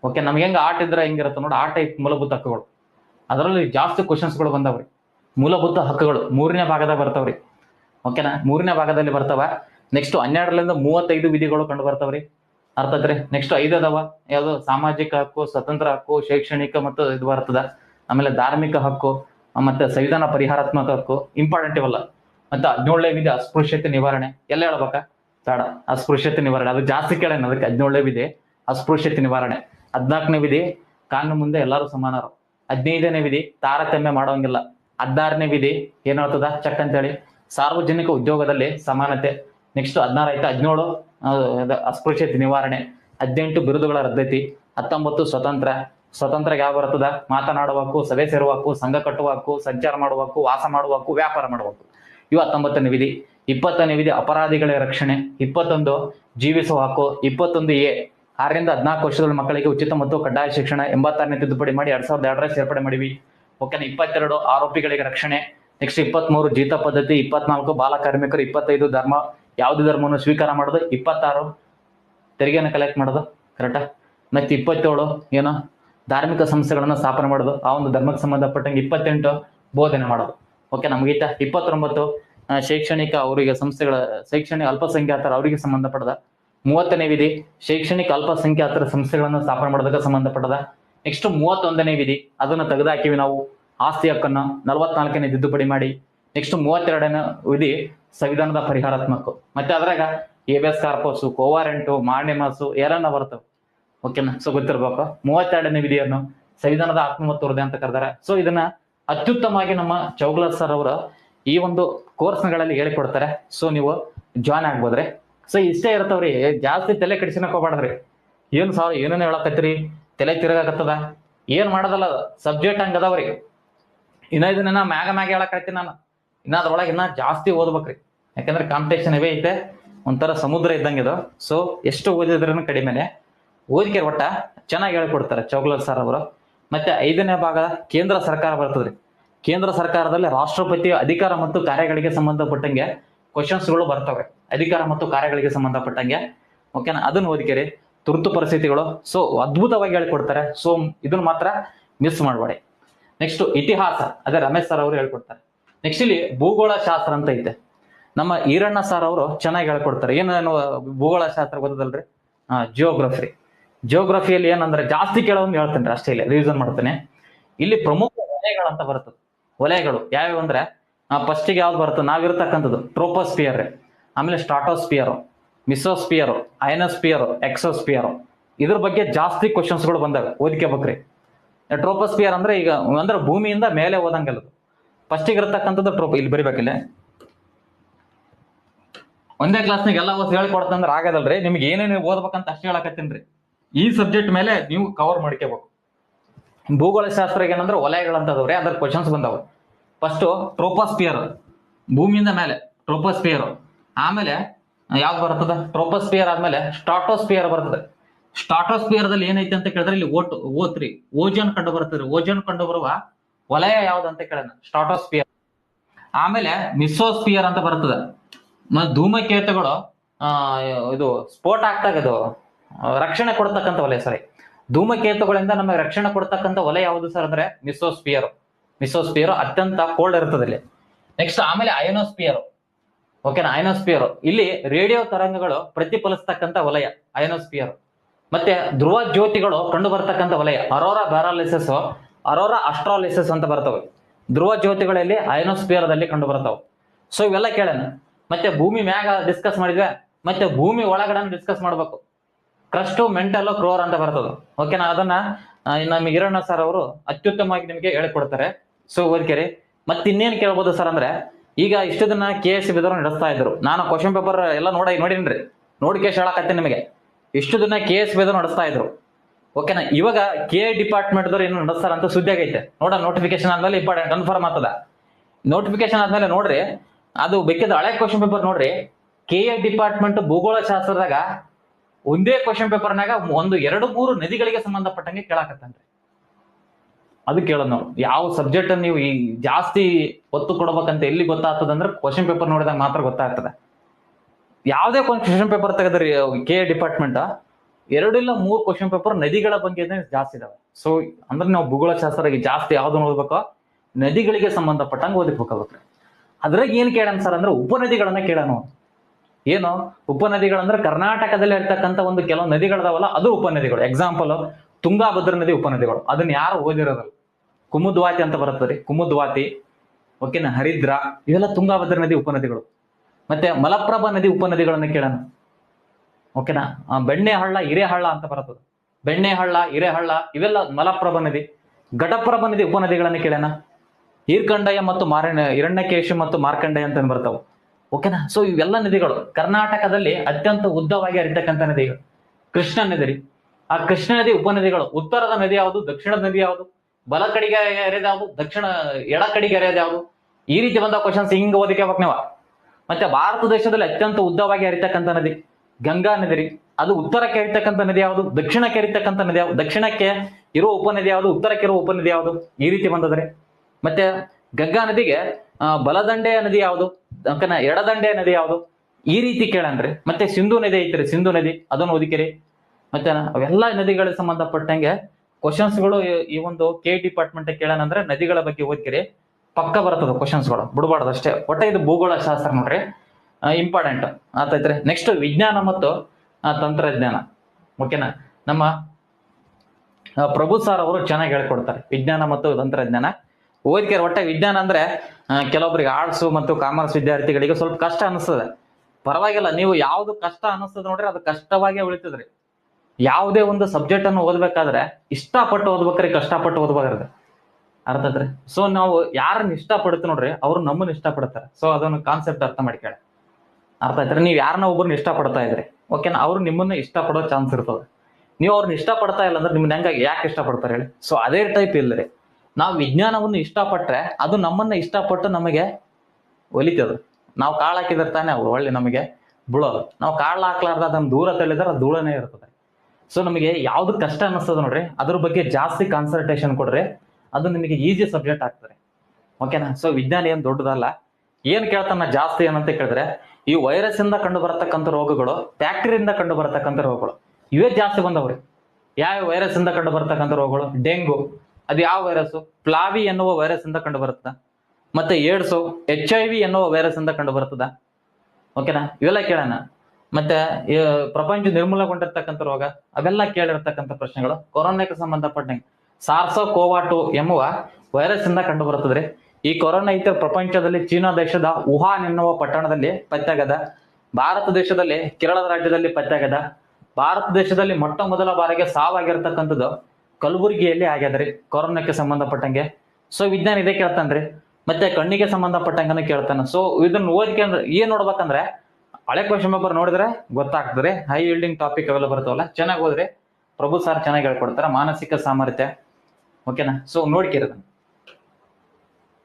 ಓಕೆ ನಮ್ಗೆ ಹೆಂಗ್ ಆರ್ಟ್ ಇದ್ರೆ ಹೆಂಗಿರುತ್ತೆ ನೋಡಿ ಆ ಟೈಪ್ ಮೂಲಭೂತ ಹಕ್ಕುಗಳು. ಅದರಲ್ಲಿ ಜಾಸ್ತಿ ಕ್ವಶನ್ಸ್ಗಳು ಬಂದವ್ರಿ ಮೂಲಭೂತ ಹಕ್ಕುಗಳು ಮೂರನೇ ಭಾಗದಾಗ ಬರ್ತಾವ್ರಿ ಓಕೆನಾ ಮೂರನೇ ಭಾಗದಲ್ಲಿ ಬರ್ತಾವ. ನೆಕ್ಸ್ಟ್ ಹನ್ನೆರಡರಿಂದ ಮೂವತ್ತೈದು ವಿಧಿಗಳು ಕಂಡು ಬರ್ತಾವ್ರಿ ಅರ್ಥ ನೆಕ್ಸ್ಟ್ ಐದು ಅದಾವ. ಯಾವುದು ಸಾಮಾಜಿಕ ಹಕ್ಕು, ಸ್ವತಂತ್ರ ಹಕ್ಕು, ಶೈಕ್ಷಣಿಕ ಮತ್ತು ಇದು ಬರ್ತದ. ಆಮೇಲೆ ಧಾರ್ಮಿಕ ಹಕ್ಕು, ಮತ್ತೆ ಸಂವಿಧಾನ ಪರಿಹಾರಾತ್ಮಕ ಹಕ್ಕು ಇಂಪಾರ್ಟೆಂಟ್ ಇವಲ್ಲ. ಮತ್ತೆ ಹದಿನೇಳನೇ ವಿಧಿ, ಅಸ್ಪೃಶ್ಯತೆ ನಿವಾರಣೆ. ಎಲ್ಲ ಹೇಳ್ಬೇಕಾ? ಬೇಡ, ಅಸ್ಪೃಶ್ಯತೆ ನಿವಾರಣೆ. ಅದು ಜಾಸ್ತಿ ಕೇಳೇನ ಅದಕ್ಕೆ ಹದಿನೇಳನೇ ವಿಧಿ, ಅಸ್ಪೃಶ್ಯತೆ ನಿವಾರಣೆ. ಹದಿನಾಲ್ಕನೇ ವಿಧಿ ಕಾನೂನು ಮುಂದೆ ಎಲ್ಲರೂ ಸಮಾನರು. ಹದಿನೈದನೇ ವಿಧಿ ತಾರತಮ್ಯ ಮಾಡೋಂಗಿಲ್ಲ. ಹದಿನಾರನೇ ವಿಧಿ ಏನು ಹೇಳ್ತದ? ಚೆಕ್ ಅಂತೇಳಿ. ಸಾರ್ವಜನಿಕ ಉದ್ಯೋಗದಲ್ಲಿ ಸಮಾನತೆ. ನೆಕ್ಸ್ಟ್ ಹದಿನಾರು ಐತೆ ಹದಿನೇಳು ಅಸ್ಪೃಶ್ಯತೆ ನಿವಾರಣೆ. ಹದಿನೆಂಟು ಬಿರುದುಗಳ ರದ್ದತಿ. ಹತ್ತೊಂಬತ್ತು ಸ್ವತಂತ್ರ. ಸ್ವತಂತ್ರ ಯಾವ ಬರ್ತದ? ಮಾತನಾಡುವ ಹಕ್ಕು ಸಭೆ ಸೇರುವ ಹಕ್ಕು ಸಂಘ ಕಟ್ಟುವ ಹಕ್ಕು ಸಂಚಾರ ಮಾಡುವ ಹಕ್ಕು ವಾಸ ಮಾಡುವ ಹಕ್ಕು ವ್ಯಾಪಾರ ಮಾಡುವ ಹಕ್ಕು ಇವು ಹತ್ತೊಂಬತ್ತನೇ ವಿಧಿ ಇಪ್ಪತ್ತನೇ ವಿಧಿ ಅಪರಾಧಿಗಳ ರಕ್ಷಣೆ. ಇಪ್ಪತ್ತೊಂದು ಜೀವಿಸುವ ಹಕ್ಕು ಇಪ್ಪತ್ತೊಂದು ಎ ಆರರಿಂದ ಹದಿನಾಲ್ಕು ವರ್ಷದ ಮಕ್ಕಳಿಗೆ ಉಚಿತ ಮತ್ತು ಕಡ್ಡಾಯ ಶಿಕ್ಷಣ, ಎಂಬತ್ತಾರನೇ ತಿದ್ದುಪಡಿ ಮಾಡಿ ಎರಡ್ ಸಾವಿರದ ಎರಡರ ಸೇರ್ಪಡೆ ಮಾಡಿವಿ. ಓಕೆನಾ? ಇಪ್ಪತ್ತೆರಡು ಆರೋಪಿಗಳಿಗೆ ರಕ್ಷಣೆ. ನೆಕ್ಸ್ಟ್ ಇಪ್ಪತ್ಮೂರು ಜೀತ ಪದ್ಧತಿ, ಇಪ್ಪತ್ನಾಲ್ಕು ಬಾಲ ಕಾರ್ಮಿಕರು, ಇಪ್ಪತ್ತೈದು ಧರ್ಮ, ಯಾವುದೇ ಧರ್ಮವನ್ನು ಸ್ವೀಕಾರ ಮಾಡೋದು, ಇಪ್ಪತ್ತಾರು ತೆರಿಗೆಯನ್ನು ಕಲೆಕ್ಟ್ ಮಾಡೋದು ಕರೆಕ್ಟಾ ಮತ್ತೆ ಇಪ್ಪತ್ತೇಳು ಏನು? ಧಾರ್ಮಿಕ ಸಂಸ್ಥೆಗಳನ್ನು ಸ್ಥಾಪನೆ ಮಾಡೋದು, ಆ ಒಂದು ಧರ್ಮಕ್ಕೆ ಸಂಬಂಧಪಟ್ಟಂಗೆ ಇಪ್ಪತ್ತೆಂಟು ಬೋಧನೆ ಮಾಡೋದು. ಓಕೆ ನಮಗೀತ ಇಪ್ಪತ್ತೊಂಬತ್ತು ಶೈಕ್ಷಣಿಕ ಅವರಿಗೆ ಸಂಸ್ಥೆಗಳ, ಶೈಕ್ಷಣಿಕ ಅಲ್ಪಸಂಖ್ಯಾತರ ಅವರಿಗೆ ಸಂಬಂಧಪಟ್ಟದ ಮೂವತ್ತನೇ ವಿಧಿ, ಶೈಕ್ಷಣಿಕ ಅಲ್ಪಸಂಖ್ಯಾತರ ಸಂಸ್ಥೆಗಳನ್ನು ಸ್ಥಾಪನೆ ಮಾಡೋದಕ್ಕೆ ಸಂಬಂಧಪಟ್ಟದ. ನೆಕ್ಸ್ಟ್ ಮೂವತ್ತೊಂದನೇ ವಿಧಿ, ಅದನ್ನು ತೆಗೆದುಹಾಕಿವಿ ನಾವು. ಆಸ್ತಿ ಹಕ್ಕನ್ನು ನಲವತ್ನಾಲ್ಕನೇ ತಿದ್ದುಪಡಿ ಮಾಡಿ. ನೆಕ್ಸ್ಟ್ ಮೂವತ್ತೆರಡನೇ ವಿಧಿ, ಸಂವಿಧಾನದ ಪರಿಹಾರಾತ್ಮಕ. ಮತ್ತೆ ಅದ್ರಾಗ ಎಬಿಎಸ್ ಕಾರ್ಪಸ್ ಕೋವಾರೆಂಟು ಮಾರ್ಣಿಮಾಸು ಏರನ್ನ ಬರ್ತವೆ. ಓಕೆನಾ ಸೊ ಗೊತ್ತಿರ್ಬೇಕು. ಮೂವತ್ತೆರಡನೇ ವಿಧಿಯನ್ನು ಸಂವಿಧಾನದ ಆತ್ಮಹತ್ಯ ಹೃದಯ ಅಂತ ಕರೆದಾರೆ. ಸೊ ಇದನ್ನ ಅತ್ಯುತ್ತಮವಾಗಿ ನಮ್ಮ ಚೌಗ್ಲಾ ಸರ್ ಅವರ ಈ ಒಂದು ಕೋರ್ಸ್ಗಳಲ್ಲಿ ಹೇಳಿಕೊಡ್ತಾರೆ. ಸೊ ನೀವು ಜಾಯ್ನ್ ಆಗ್ಬೋದ್ರಿ. ಸೊ ಇಷ್ಟೇ ಇರ್ತಾವ್ರಿ ಜಾಸ್ತಿ ತಲೆ ಕೆಡಿಸಿನಕ್ ಹೋಗ್ಬಾರ್ದ್ರಿ. ಏನ್ ಸಾವಿರ ಏನೇನು ಹೇಳಕತ್ತೀರಿ? ತಲೆ ತಿರುಗಾಕತ್ತದ? ಏನ್ ಮಾಡೋದಲ್ಲ ಸಬ್ಜೆಕ್ಟ್ ಹಂಗದವ್ರಿ ಇನ್ನ ಇದನ್ನ ಮ್ಯಾಗ ಮ್ಯಾಗ ಹೇಳಕತ್ತೀನಿ ನಾನು. ಇನ್ನ ಅದ್ರೊಳಗೆ ಇನ್ನ ಜಾಸ್ತಿ ಓದ್ಬೇಕ್ರಿ. ಯಾಕಂದ್ರೆ ಕಾಂಪಿಟೇಷನ್ ಇವೇ ಐತೆ. ಒಂಥರ ಸಮುದ್ರ ಇದ್ದಂಗೆ ಇದು. ಸೊ ಎಷ್ಟು ಓದಿದ್ರೂ ಕಡಿಮೆನೆ ಓದಿಕೆ ಒಟ್ಟ ಚೆನ್ನಾಗಿ ಹೇಳ್ಕೊಡ್ತಾರೆ ಚೌಕಲ ಸರ್ ಅವರು. ಮತ್ತೆ ಐದನೇ ಭಾಗ ಕೇಂದ್ರ ಸರ್ಕಾರ ಬರ್ತದ್ರಿ. ಕೇಂದ್ರ ಸರ್ಕಾರದಲ್ಲಿ ರಾಷ್ಟ್ರಪತಿ ಅಧಿಕಾರ ಮತ್ತು ಕಾರ್ಯಗಳಿಗೆ ಸಂಬಂಧಪಟ್ಟಂಗೆ ಕ್ವಶನ್ಸ್ಗಳು ಬರ್ತವೆ. ಅಧಿಕಾರ ಮತ್ತು ಕಾರ್ಯಗಳಿಗೆ ಸಂಬಂಧಪಟ್ಟಂಗೆ. ಓಕೆನಾ ಅದನ್ನ ಓದಿಕೆರಿ. ತುರ್ತು ಪರಿಸ್ಥಿತಿಗಳು. ಸೊ ಅದ್ಭುತವಾಗಿ ಹೇಳ್ಕೊಡ್ತಾರೆ. ಸೊ ಇದನ್ನ ಮಾತ್ರ ಮಿಸ್ ಮಾಡಬೇಡಿ. ನೆಕ್ಸ್ಟ್ ಇತಿಹಾಸ. ಅದೇ ರಮೇಶ್ ಸರ್ ಅವರು ಹೇಳ್ಕೊಡ್ತಾರೆ. ನೆಕ್ಸ್ಟ್ ಇಲ್ಲಿ ಭೂಗೋಳ ಶಾಸ್ತ್ರ ಅಂತ ಐತೆ. ನಮ್ಮ ಈರಣ್ಣ ಸರ್ ಅವರು ಚೆನ್ನಾಗಿ ಹೇಳ್ಕೊಡ್ತಾರೆ. ಏನೇನು ಭೂಗೋಳ ಶಾಸ್ತ್ರ ಗೊತ್ತದಲ್ರಿ? ಜಿಯೋಗ್ರಫಿ ಜಿಯೋಗ್ರಫಿಯಲ್ಲಿ ಏನಂದ್ರೆ ಜಾಸ್ತಿ ಕೇಳೋದು ಹೇಳ್ತೇನೆ ಅಷ್ಟೇ ಇಲ್ಲ. ರಿವಿಸನ್ ಮಾಡ್ತೇನೆ. ಇಲ್ಲಿ ಪ್ರಮುಖ ವಲಯಗಳಂತ ಬರ್ತದೆ. ವಲಯಗಳು ಯಾವ್ಯಾವ ಅಂದ್ರೆ ಫಸ್ಟಿಗೆ ಯಾವ್ದು ಬರುತ್ತೆ? ನಾವಿರ್ತಕ್ಕಂಥದ್ದು ಟ್ರೋಪೋಸ್ಪಿಯರ್. ಆಮೇಲೆ ಸ್ಟಾಟೋಸ್ಪಿಯರ್, ಮಿಸೋಸ್ಪಿಯರ್ ಐನೋಸ್ಪಿಯರ್ ಎಕ್ಸೋಸ್ಪಿಯರ್. ಇದ್ರ ಬಗ್ಗೆ ಜಾಸ್ತಿ ಕ್ವಶನ್ಸ್ಗಳು ಬಂದಾಗ ಓದ್ಕೋಬೇಕ್ರಿ ಟ್ರೋಪೋಸ್ಪಿಯರ್ ಅಂದ್ರೆ ಈಗ ಅಂದ್ರೆ ಭೂಮಿಯಿಂದ ಮೇಲೆ ಓದಂಗಲ್ಲ ಫಸ್ಟಿಗೆ ಇರತಕ್ಕಂಥದ್ದು ಟ್ರೋಪ್ ಇಲ್ಲಿ ಬರಿಬೇಕಿಲ್ಲ ಒಂದೇ ಕ್ಲಾಸ್ನಾಗ ಎಲ್ಲ ಓದ್ ಹೇಳ್ಕೊಡ್ತಂದ್ರೆ ಆಗದಲ್ರಿ. ನಿಮ್ಗೆ ಏನೇನು ಓದ್ಬೇಕಂತ ಅಷ್ಟೇ ಹೇಳಕತ್ತೀನ್ರಿ ಈ ಸಬ್ಜೆಕ್ಟ್ ಮೇಲೆ ನೀವು ಕವರ್ ಮಾಡ್ಕೋಬೇಕು. ಭೂಗೋಳ ಶಾಸ್ತ್ರ ಏನಂದ್ರೆ ವಲಯಗಳಂತ ಅದಾವ್ರಿ ಅದ್ರ ಕ್ವಶನ್ಸ್ ಬಂದಾವ. ಫಸ್ಟ್ ಟ್ರೋಪೋಸ್ಪಿಯರ್ ಭೂಮಿಯಿಂದ ಮೇಲೆ ಟ್ರೋಪೋಸ್ಪಿಯರ್ ಆಮೇಲೆ, ಯಾವ್ದು ಬರ್ತದ ಟ್ರೋಪೋಸ್ಪಿಯರ್ ಆದ್ಮೇಲೆ ಸ್ಟಾಟೋಸ್ಪಿಯರ್ ಬರ್ತದೆ ಸ್ಟಾಟೋಸ್ಪಿಯರ್ದಲ್ಲಿ ಏನೈತೆ ಅಂತ ಕೇಳಿದ್ರೆ ಇಲ್ಲಿ ಓಟ್ ಓತ್ರಿ ಓಜನ್ ಕಂಡು ಬರ್ತದೆ ಓಜನ್ ಕಂಡು ಬರುವ ವಲಯ ಯಾವ್ದು ಅಂತ ಕೇಳೋಣ. ಸ್ಟಾಟೋಸ್ಪಿಯರ್ ಆಮೇಲೆ ಮಿಸೋಸ್ಪಿಯರ್ ಅಂತ ಬರ್ತದೆ. ಧೂಮಕೇತುಗಳು ಇದು ಸ್ಫೋಟ ಆಗ್ತಾಗ ಇದು ರಕ್ಷಣೆ ಕೊಡ್ತಕ್ಕಂಥ ವಲಯ ಸರಿ ಧೂಮಕೇತುಗಳಿಂದ ನಮಗೆ ರಕ್ಷಣೆ ಕೊಡ್ತಕ್ಕಂಥ ವಲಯ ಯಾವುದು ಸರ್ ಅಂದ್ರೆ? ಮಿಸೋಸ್ಪಿಯರ್ ಮಿಸೋಸ್ಪಿಯರ್ ಅತ್ಯಂತ ಕೋಲ್ಡ್ ಇರ್ತದೆ ಇಲ್ಲಿ ನೆಕ್ಸ್ಟ್ ಆಮೇಲೆ ಅಯನೋಸ್ಪಿಯರ್ ಓಕೆನಾ ಅಯನೋಸ್ಪಿಯರ್ ಇಲ್ಲಿ ರೇಡಿಯೋ ತರಂಗಗಳು ಪ್ರತಿಫಲಿಸ್ತಕ್ಕಂಥ ವಲಯ ಅಯನೋಸ್ಪಿಯರ್ ಮತ್ತೆ ಧ್ರುವ ಜ್ಯೋತಿಗಳು ಕಂಡು ಬರ್ತಕ್ಕಂಥ ವಲಯ ಅರೋರಾ ಬ್ಯಾರಾಲಿಸಸ್ ಅರೋರಾ ಅಸ್ಟ್ರಾಲಿಸಸ್ ಅಂತ ಬರ್ತವೆ. ಧ್ರುವ ಜ್ಯೋತಿಗಳಲ್ಲಿ ಅಯನೋಸ್ಪಿಯರ್ದಲ್ಲಿ ಕಂಡು ಬರ್ತವೆ ಸೊ ಇವೆಲ್ಲ ಕೇಳೋಣ. ಮತ್ತೆ ಭೂಮಿ ಮ್ಯಾಗ ಡಿಸ್ಕಸ್ ಮಾಡಿದ್ವಿ. ಮತ್ತೆ ಭೂಮಿ ಒಳಗಡೆ ಡಿಸ್ಕಸ್ ಮಾಡ್ಬೇಕು. ಕ್ರಸ್ಟು ಮೆಂಟಲ್ ಕ್ರೋರ್ ಅಂತ ಬರ್ತದೆ. ಓಕೆನಾ ಅದನ್ನ ನಮ್ಮ ಈರಣ್ಣ ಸರ್ ಅವರು ಅತ್ಯುತ್ತಮವಾಗಿ ನಿಮಗೆ ಹೇಳಿಕೊಡ್ತಾರೆ. ಸೊ ಓದ್ಕೆರಿ. ಮತ್ತೆ ಇನ್ನೇನು ಕೇಳ್ಬೋದು ಸರ್ ಅಂದ್ರೆ, ಈಗ ಇಷ್ಟು ದಿನ ಕೆ ಎಸ್ ಬಿದ್ರು ನಡೆಸ್ತಾ ಇದ್ರು. ನಾನು ಕ್ವಶನ್ ಪೇಪರ್ ಎಲ್ಲ ನೋಡ ನೋಡಿನ್ರಿ. ನೋಡಿ ಕೇಸ್ ಹೇಳಕತ್ತೀನಿ ನಿಮಗೆ. ಇಷ್ಟು ದಿನ ಕೆ ಎಸ್ ಬಿದ್ರು ನಡೆಸ್ತಾ ಇದ್ರು. ಓಕೆನಾ ಇವಾಗ ಕೆ ಐ ಡಿಪಾರ್ಟ್ಮೆಂಟ್ ದವ್ರು ಏನು ನಡೆಸ್ತಾರ ಅಂತ ಸುದ್ದಿ ಆಗೈತೆ. ನೋಡ ನೋಟಿಫಿಕೇಶನ್ ಆದ್ಮೇಲೆ ಇಂಪಾರ್ಟೆಂಟ್ ಕನ್ಫರ್ಮ್ ಆಗ್ತದ. ನೋಟಿಫಿಕೇಶನ್ ಆದ್ಮೇಲೆ ನೋಡ್ರಿ, ಅದು ಬೇಕಿದ್ರೆ ಹಳೆ ಕ್ವಶನ್ ಪೇಪರ್ ನೋಡ್ರಿ. ಕೆ ಎ ಡಿಪಾರ್ಟ್ಮೆಂಟ್ ಭೂಗೋಳ ಶಾಸ್ತ್ರದಾಗ ಒಂದೇ ಕ್ವಶನ್ ಪೇಪರ್ನಾಗ ಒಂದು, ಎರಡು, ಮೂರು ನದಿಗಳಿಗೆ ಸಂಬಂಧಪಟ್ಟಂಗೆ ಕೇಳಾಕತ್ತನ್ರಿ. ಅದು ಕೇಳೋದು ನಾವು, ಯಾವ ಸಬ್ಜೆಕ್ಟ್ ನೀವು ಈ ಜಾಸ್ತಿ ಒತ್ತು ಕೊಡ್ಬೇಕಂತ ಎಲ್ಲಿ ಗೊತ್ತಾಗ್ತದೆ ಅಂದ್ರೆ ಕ್ವಶನ್ ಪೇಪರ್ ನೋಡಿದಾಗ ಮಾತ್ರ ಗೊತ್ತಾಗ್ತದೆ. ಯಾವುದೇ ಕ್ವಶನ್ ಪೇಪರ್ ತೆಗೆದ್ರಿ ಕೆ ಡಿಪಾರ್ಟ್ಮೆಂಟ್ ಎರಡು ಇಲ್ಲ ಮೂರು ಕ್ವಶನ್ ಪೇಪರ್ ನದಿಗಳ ಬಗ್ಗೆ ಜಾಸ್ತಿ ಇದಾವೆ. ಸೊ ಅಂದ್ರೆ ನಾವು ಭೂಗೋಳ ಶಾಸ್ತ್ರ ಜಾಸ್ತಿ ಯಾವ್ದು ನೋಡ್ಬೇಕು, ನದಿಗಳಿಗೆ ಸಂಬಂಧಪಟ್ಟಂಗೆ ಓದಿಬೇಕಾಗುತ್ತೆ ಅದ್ರಾಗ ಏನ್ ಕೇಳೋಣ ಸರ್ ಅಂದ್ರೆ ಉಪನದಿಗಳನ್ನ ಕೇಳೋಣ ಏನು? ಉಪನದಿಗಳಂದ್ರೆ ಕರ್ನಾಟಕದಲ್ಲಿ ಇರ್ತಕ್ಕಂಥ ಒಂದು ಕೆಲವು ನದಿಗಳದಾವಲ್ಲ, ಅದು ಉಪನದಿಗಳು. ಎಕ್ಸಾಂಪಲ್ ತುಂಗಾಭದ್ರಾ ನದಿ ಉಪನದಿಗಳು. ಅದನ್ನ ಯಾರು ಓದಿರೋದಲ್ಲ ಕುಮುದ್ವಾತಿ ಅಂತ ಬರ್ತದೆ ಕುಮುದ್ವಾತಿ ಓಕೆನಾ ಹರಿದ್ರ, ಇವೆಲ್ಲ ತುಂಗಾಭದ್ರ ನದಿ ಉಪನದಿಗಳು. ಮತ್ತೆ ಮಲಪ್ರಭಾ ನದಿ ಉಪನದಿಗಳನ್ನ ಕೇಳೋಣ. ಓಕೆನಾ ಬೆಣ್ಣೆಹಳ್ಳ ಬೆಣ್ಣೆ ಹಳ್ಳ ಹಿರೇಹಳ್ಳ ಅಂತ ಬರುತ್ತದೆ ಬೆಣ್ಣೆಹಳ್ಳ, ಹಿರೇಹಳ್ಳ, ಇವೆಲ್ಲ ಮಲಪ್ರಭಾ ನದಿ. ಘಟಪ್ರಭಾ ನದಿ ಉಪನದಿಗಳನ್ನ ಕೇಳೋಣ. ಈರ್ಕಂಡಯ್ಯ ಮತ್ತು ಮಾರಣ ಹಿರಣ್ಯಕೇಶಿ ಮತ್ತು ಮಾರ್ಕಂಡಯ್ಯ ಅಂತ ಬರ್ತಾವೆ. ಓಕೆನಾ ಸೊ ಇವೆಲ್ಲ ನದಿಗಳು ಕರ್ನಾಟಕದಲ್ಲಿ ಅತ್ಯಂತ ಉದ್ದವಾಗಿ ಹರಿತಕ್ಕಂಥ ನದಿಗಳು. ಕೃಷ್ಣ ನದಿ. ಆ ಕೃಷ್ಣ ನದಿ ಉಪನದಿಗಳು. ಉತ್ತರದ ನದಿ ಯಾವುದು? ದಕ್ಷಿಣದ ನದಿ ಯಾವುದು? ಬಲ ಕಡೆಗೆ ಯಾವುದು? ದಕ್ಷಿಣ ಎಡ ಕಡೆಗೆ ಯಾವುದು? ಈ ರೀತಿ ಬಂದ ಕ್ವಶನ್ಸ್ ಹಿಂಗ ಓದಿಕೆ ನೀವು. ಮತ್ತೆ ಭಾರತ ದೇಶದಲ್ಲಿ ಅತ್ಯಂತ ಉದ್ದವಾಗಿ ಹರಿತಕ್ಕಂಥ ನದಿ ಗಂಗಾ ನದಿ ರೀ. ಅದು ಉತ್ತರಕ್ಕೆ ಹರಿತಕ್ಕಂಥ ನದಿ ಯಾವುದು? ದಕ್ಷಿಣಕ್ಕೆ ಹರಿತಕ್ಕಂಥ ನದಿ ಯಾವುದು? ದಕ್ಷಿಣಕ್ಕೆ ಇರುವ ಉಪನದಿ ಯಾವುದು? ಉತ್ತರಕ್ಕೆ ಇರುವ ಉಪನದಿ ಯಾವುದು? ಈ ರೀತಿ ಬಂದದ್ರಿ ಮತ್ತೆ ಗಂಗಾ ನದಿಗೆ ಬಲದಂಡೆಯ ನದಿ ಯಾವುದು? ಎಡದಂಡೆಯ ನದಿ ಯಾವುದು? ಈ ರೀತಿ ಕೇಳನ್ರಿ ಮತ್ತೆ ಸಿಂಧು ನದಿ ಐತ್ರಿ. ಸಿಂಧು ನದಿ, ಅದನ್ನು ಓದಿಕೆರಿ ಮತ್ತೆ ಅವೆಲ್ಲ ನದಿಗಳಿಗೆ ಸಂಬಂಧಪಟ್ಟಂಗೆ ಕ್ವಶನ್ಸ್ಗಳು ಈ ಒಂದು ಕೆ ಡಿಪಾರ್ಟ್ಮೆಂಟ್ ಕೇಳೋಣಂದ್ರೆ ನದಿಗಳ ಬಗ್ಗೆ ಓದ್ಕಿರಿ. ಪಕ್ಕ ಬರ್ತದ ಕ್ವಶನ್ಸ್ಗಳು ಬಿಡಬಾರ್ದು ಅಷ್ಟೇ. ಒಟ್ಟ ಇದು ಭೂಗೋಳ ಶಾಸ್ತ್ರ ನೋಡ್ರಿ. ಇಂಪಾರ್ಟೆಂಟ್ ಆತೈತ್ರಿ. ನೆಕ್ಸ್ಟ್ ವಿಜ್ಞಾನ ಮತ್ತು ತಂತ್ರಜ್ಞಾನ. ಓಕೆನಾ ನಮ್ಮ ಪ್ರಭು ಸರ್ ಅವರು ಚೆನ್ನಾಗಿ ಹೇಳ್ಕೊಡ್ತಾರೆ. ವಿಜ್ಞಾನ ಮತ್ತು ತಂತ್ರಜ್ಞಾನ. ಓದ್ಕೆ ಒಟ್ಟೆ ವಿಜ್ಞಾನ ಅಂದ್ರೆ ಕೆಲವೊಬ್ಬರಿಗೆ ಕೆಲವೊಬ್ರಿಗೆ ಆರ್ಟ್ಸ್ ಮತ್ತು ಕಾಮರ್ಸ್ ವಿದ್ಯಾರ್ಥಿಗಳಿಗೆ ಸ್ವಲ್ಪ ಕಷ್ಟ ಅನಿಸ್ತದೆ. ಪರವಾಗಿಲ್ಲ, ನೀವು ಯಾವ್ದು ಕಷ್ಟ ಅನಿಸ್ತದೆ ನೋಡ್ರಿ, ಅದು ಕಷ್ಟವಾಗೇ ಉಳಿತದ್ರಿ. ಯಾವುದೇ ಒಂದು ಸಬ್ಜೆಕ್ಟ್ ಅನ್ನು ಓದ್ಬೇಕಾದ್ರೆ ಇಷ್ಟಪಟ್ಟು ಓದ್ಬೇಕ್ರಿ ಕಷ್ಟಪಟ್ಟು ಅರ್ಥ ಆತ್ರಿ ಸೊ ನಾವು ಯಾರನ್ನ ಇಷ್ಟಪಡ್ತೀವಿ ನೋಡ್ರಿ, ಅವ್ರು ನಮ್ಮನ್ನ ಇಷ್ಟಪಡ್ತಾರೆ. ಸೊ ಅದೊಂದು ಕಾನ್ಸೆಪ್ಟ್ ಅರ್ಥ ಮಾಡ್ಕೊಳ್ಳಿ ಅರ್ಥ ಆಯ್ತಾರೆ? ನೀವು ಯಾರನ್ನ ಒಬ್ಬರನ್ನ ಇಷ್ಟಪಡ್ತಾ ಇದ್ರಿ ಓಕೆನಾ ಅವ್ರು ನಿಮ್ಮನ್ನ ಇಷ್ಟಪಡೋ ಚಾನ್ಸ್ ಇರ್ತದೆ. ನೀವು ಅವ್ರನ್ನ ಇಷ್ಟಪಡ್ತಾ ಇಲ್ಲ ಅಂದ್ರೆ ನಿಮ್ಮನ್ನ ಹೆಂಗಾಗಿ ಯಾಕೆ ಇಷ್ಟಪಡ್ತಾರೆ ಹೇಳಿ? ಸೊ ಅದೇ ಟೈಪ್ ಇಲ್ಲರಿ ನಾವು ವಿಜ್ಞಾನವನ್ನು ಇಷ್ಟಪಟ್ರೆ ಅದು ನಮ್ಮನ್ನ ಇಷ್ಟಪಟ್ಟು ನಮಗೆ ಒಲಿತದ. ನಾವು ಕಾಳು ಹಾಕಿದ್ರೆ ತಾನೇ ಅವ್ರು ಒಳ್ಳೆ ನಮಗೆ ಬುಳೋದು. ನಾವು ಕಾಳು ಹಾಕ್ಲಾರ್ದ ಅದನ್ನ ದೂರ ತಳ್ಳಿದ್ರೆ ಅದು ಧೂಳನೇ ಇರ್ತದೆ. ಸೊ ನಮಗೆ ಯಾವ್ದು ಕಷ್ಟ ಅನ್ನಿಸ್ತದ ನೋಡ್ರಿ, ಅದ್ರ ಬಗ್ಗೆ ಜಾಸ್ತಿ ಕಾನ್ಸಂಟ್ರೇಷನ್ ಕೊಡ್ರಿ, ಅದು ನಿಮಗೆ ಈಸಿ ಸಬ್ಜೆಕ್ಟ್ ಆಗ್ತದೆ. ಓಕೆನಾ ಸೊ ವಿಜ್ಞಾನ ಏನು ದೊಡ್ಡದಲ್ಲ. ಏನ್ ಕೇಳ್ತಾನ ಜಾಸ್ತಿ ಏನಂತ ಕೇಳಿದ್ರೆ, ಈ ವೈರಸ್ ಇಂದ ಕಂಡು ಬರತಕ್ಕಂಥ ರೋಗಗಳು ಬ್ಯಾಕ್ಟೀರಿಯಿಂದ ಕಂಡು ಬರತಕ್ಕಂಥ ರೋಗಗಳು, ಇವೇ ಜಾಸ್ತಿ ಬಂದವ್ರಿ. ಯಾವ ವೈರಸ್ ಇಂದ ಕಂಡು ಬರತಕ್ಕಂಥ ರೋಗಗಳು? ಡೆಂಗು. ಅದು ಯಾವ ವೈರಸ್ ಪ್ಲಾವಿ ಎನ್ನುವ ವೈರಸ್ ಇಂದ ಕಂಡು ಮತ್ತೆ ಏಡ್ಸು ಎಚ್ ಐ ವಿ ಎನ್ನುವ ವೈರಸ್ ಇಂದ ಕಂಡು ಬರ್ತದ ಓಕೆನಾ ಇವೆಲ್ಲ ಕೇಳೋಣ. ಮತ್ತೆ ಪ್ರಪಂಚ ನಿರ್ಮೂಲಗೊಂಡಿರ್ತಕ್ಕಂಥ ರೋಗ, ಅವೆಲ್ಲ ಕೇಳಿರ್ತಕ್ಕಂಥ ಪ್ರಶ್ನೆಗಳು. ಕೊರೋನಾಕ್ಕೆ ಸಂಬಂಧಪಟ್ಟಂಗೆ. ಸಾರ್ಸೋ ಕೋವಾಟು ಎಂಬುವ ವೈರಸ್ ಇಂದ ಕಂಡು ಬರುತ್ತದ್ರಿ ಈ ಕೊರೋನಾ ಇತರ ಪ್ರಪಂಚದಲ್ಲಿ ಚೀನಾ ದೇಶದ ವುಹಾನ್ ಎನ್ನುವ ಪಟ್ಟಣದಲ್ಲಿ ಪತ್ತೆಗದ ಭಾರತ ದೇಶದಲ್ಲಿ ಕೇರಳ ರಾಜ್ಯದಲ್ಲಿ ಪತ್ತೆಗದ ಭಾರತ ದೇಶದಲ್ಲಿ ಮೊಟ್ಟ ಮೊದಲ ಬಾರಿಗೆ ಸಾವಾಗಿರ್ತಕ್ಕಂಥದ್ದು ಕಲಬುರಗಿಯಲ್ಲಿ ಆಗ್ಯದ್ರಿ ಕೊರೋನಾಕ್ಕೆ ಸಂಬಂಧಪಟ್ಟಂಗೆ. ಸೊ ವಿಜ್ಞಾನ ಇದೇ ಕೇಳ್ತಾನ್ರಿ. ಮತ್ತೆ ಕಣ್ಣಿಗೆ ಸಂಬಂಧಪಟ್ಟಂಗನ ಕೇಳ್ತಾನೆ. ಸೊ ಇದನ್ನ ಓದ್ಕೊಂಡ್ರೆ, ಏನ್ ನೋಡ್ಬೇಕಂದ್ರೆ ಹಳೆ ಕ್ವಶನ್ ಪೇಪರ್ ನೋಡಿದ್ರೆ ಗೊತ್ತಾಗ್ತದೆ. ಹೈ ಹೀಲ್ಡಿಂಗ್ ಟಾಪಿಕ್ ಅವೆಲ್ಲ ಬರ್ತಾವಲ್ಲ, ಚೆನ್ನಾಗಿ ಹೋದ್ರೆ ಪ್ರಭು ಸರ್ ಚೆನ್ನಾಗಿ ಹೇಳ್ಕೊಡ್ತಾರೆ. ಮಾನಸಿಕ ಸಾಮರ್ಥ್ಯ. ಓಕೆನಾ ಸೊ ನೋಡ್ಕಿರೋದು.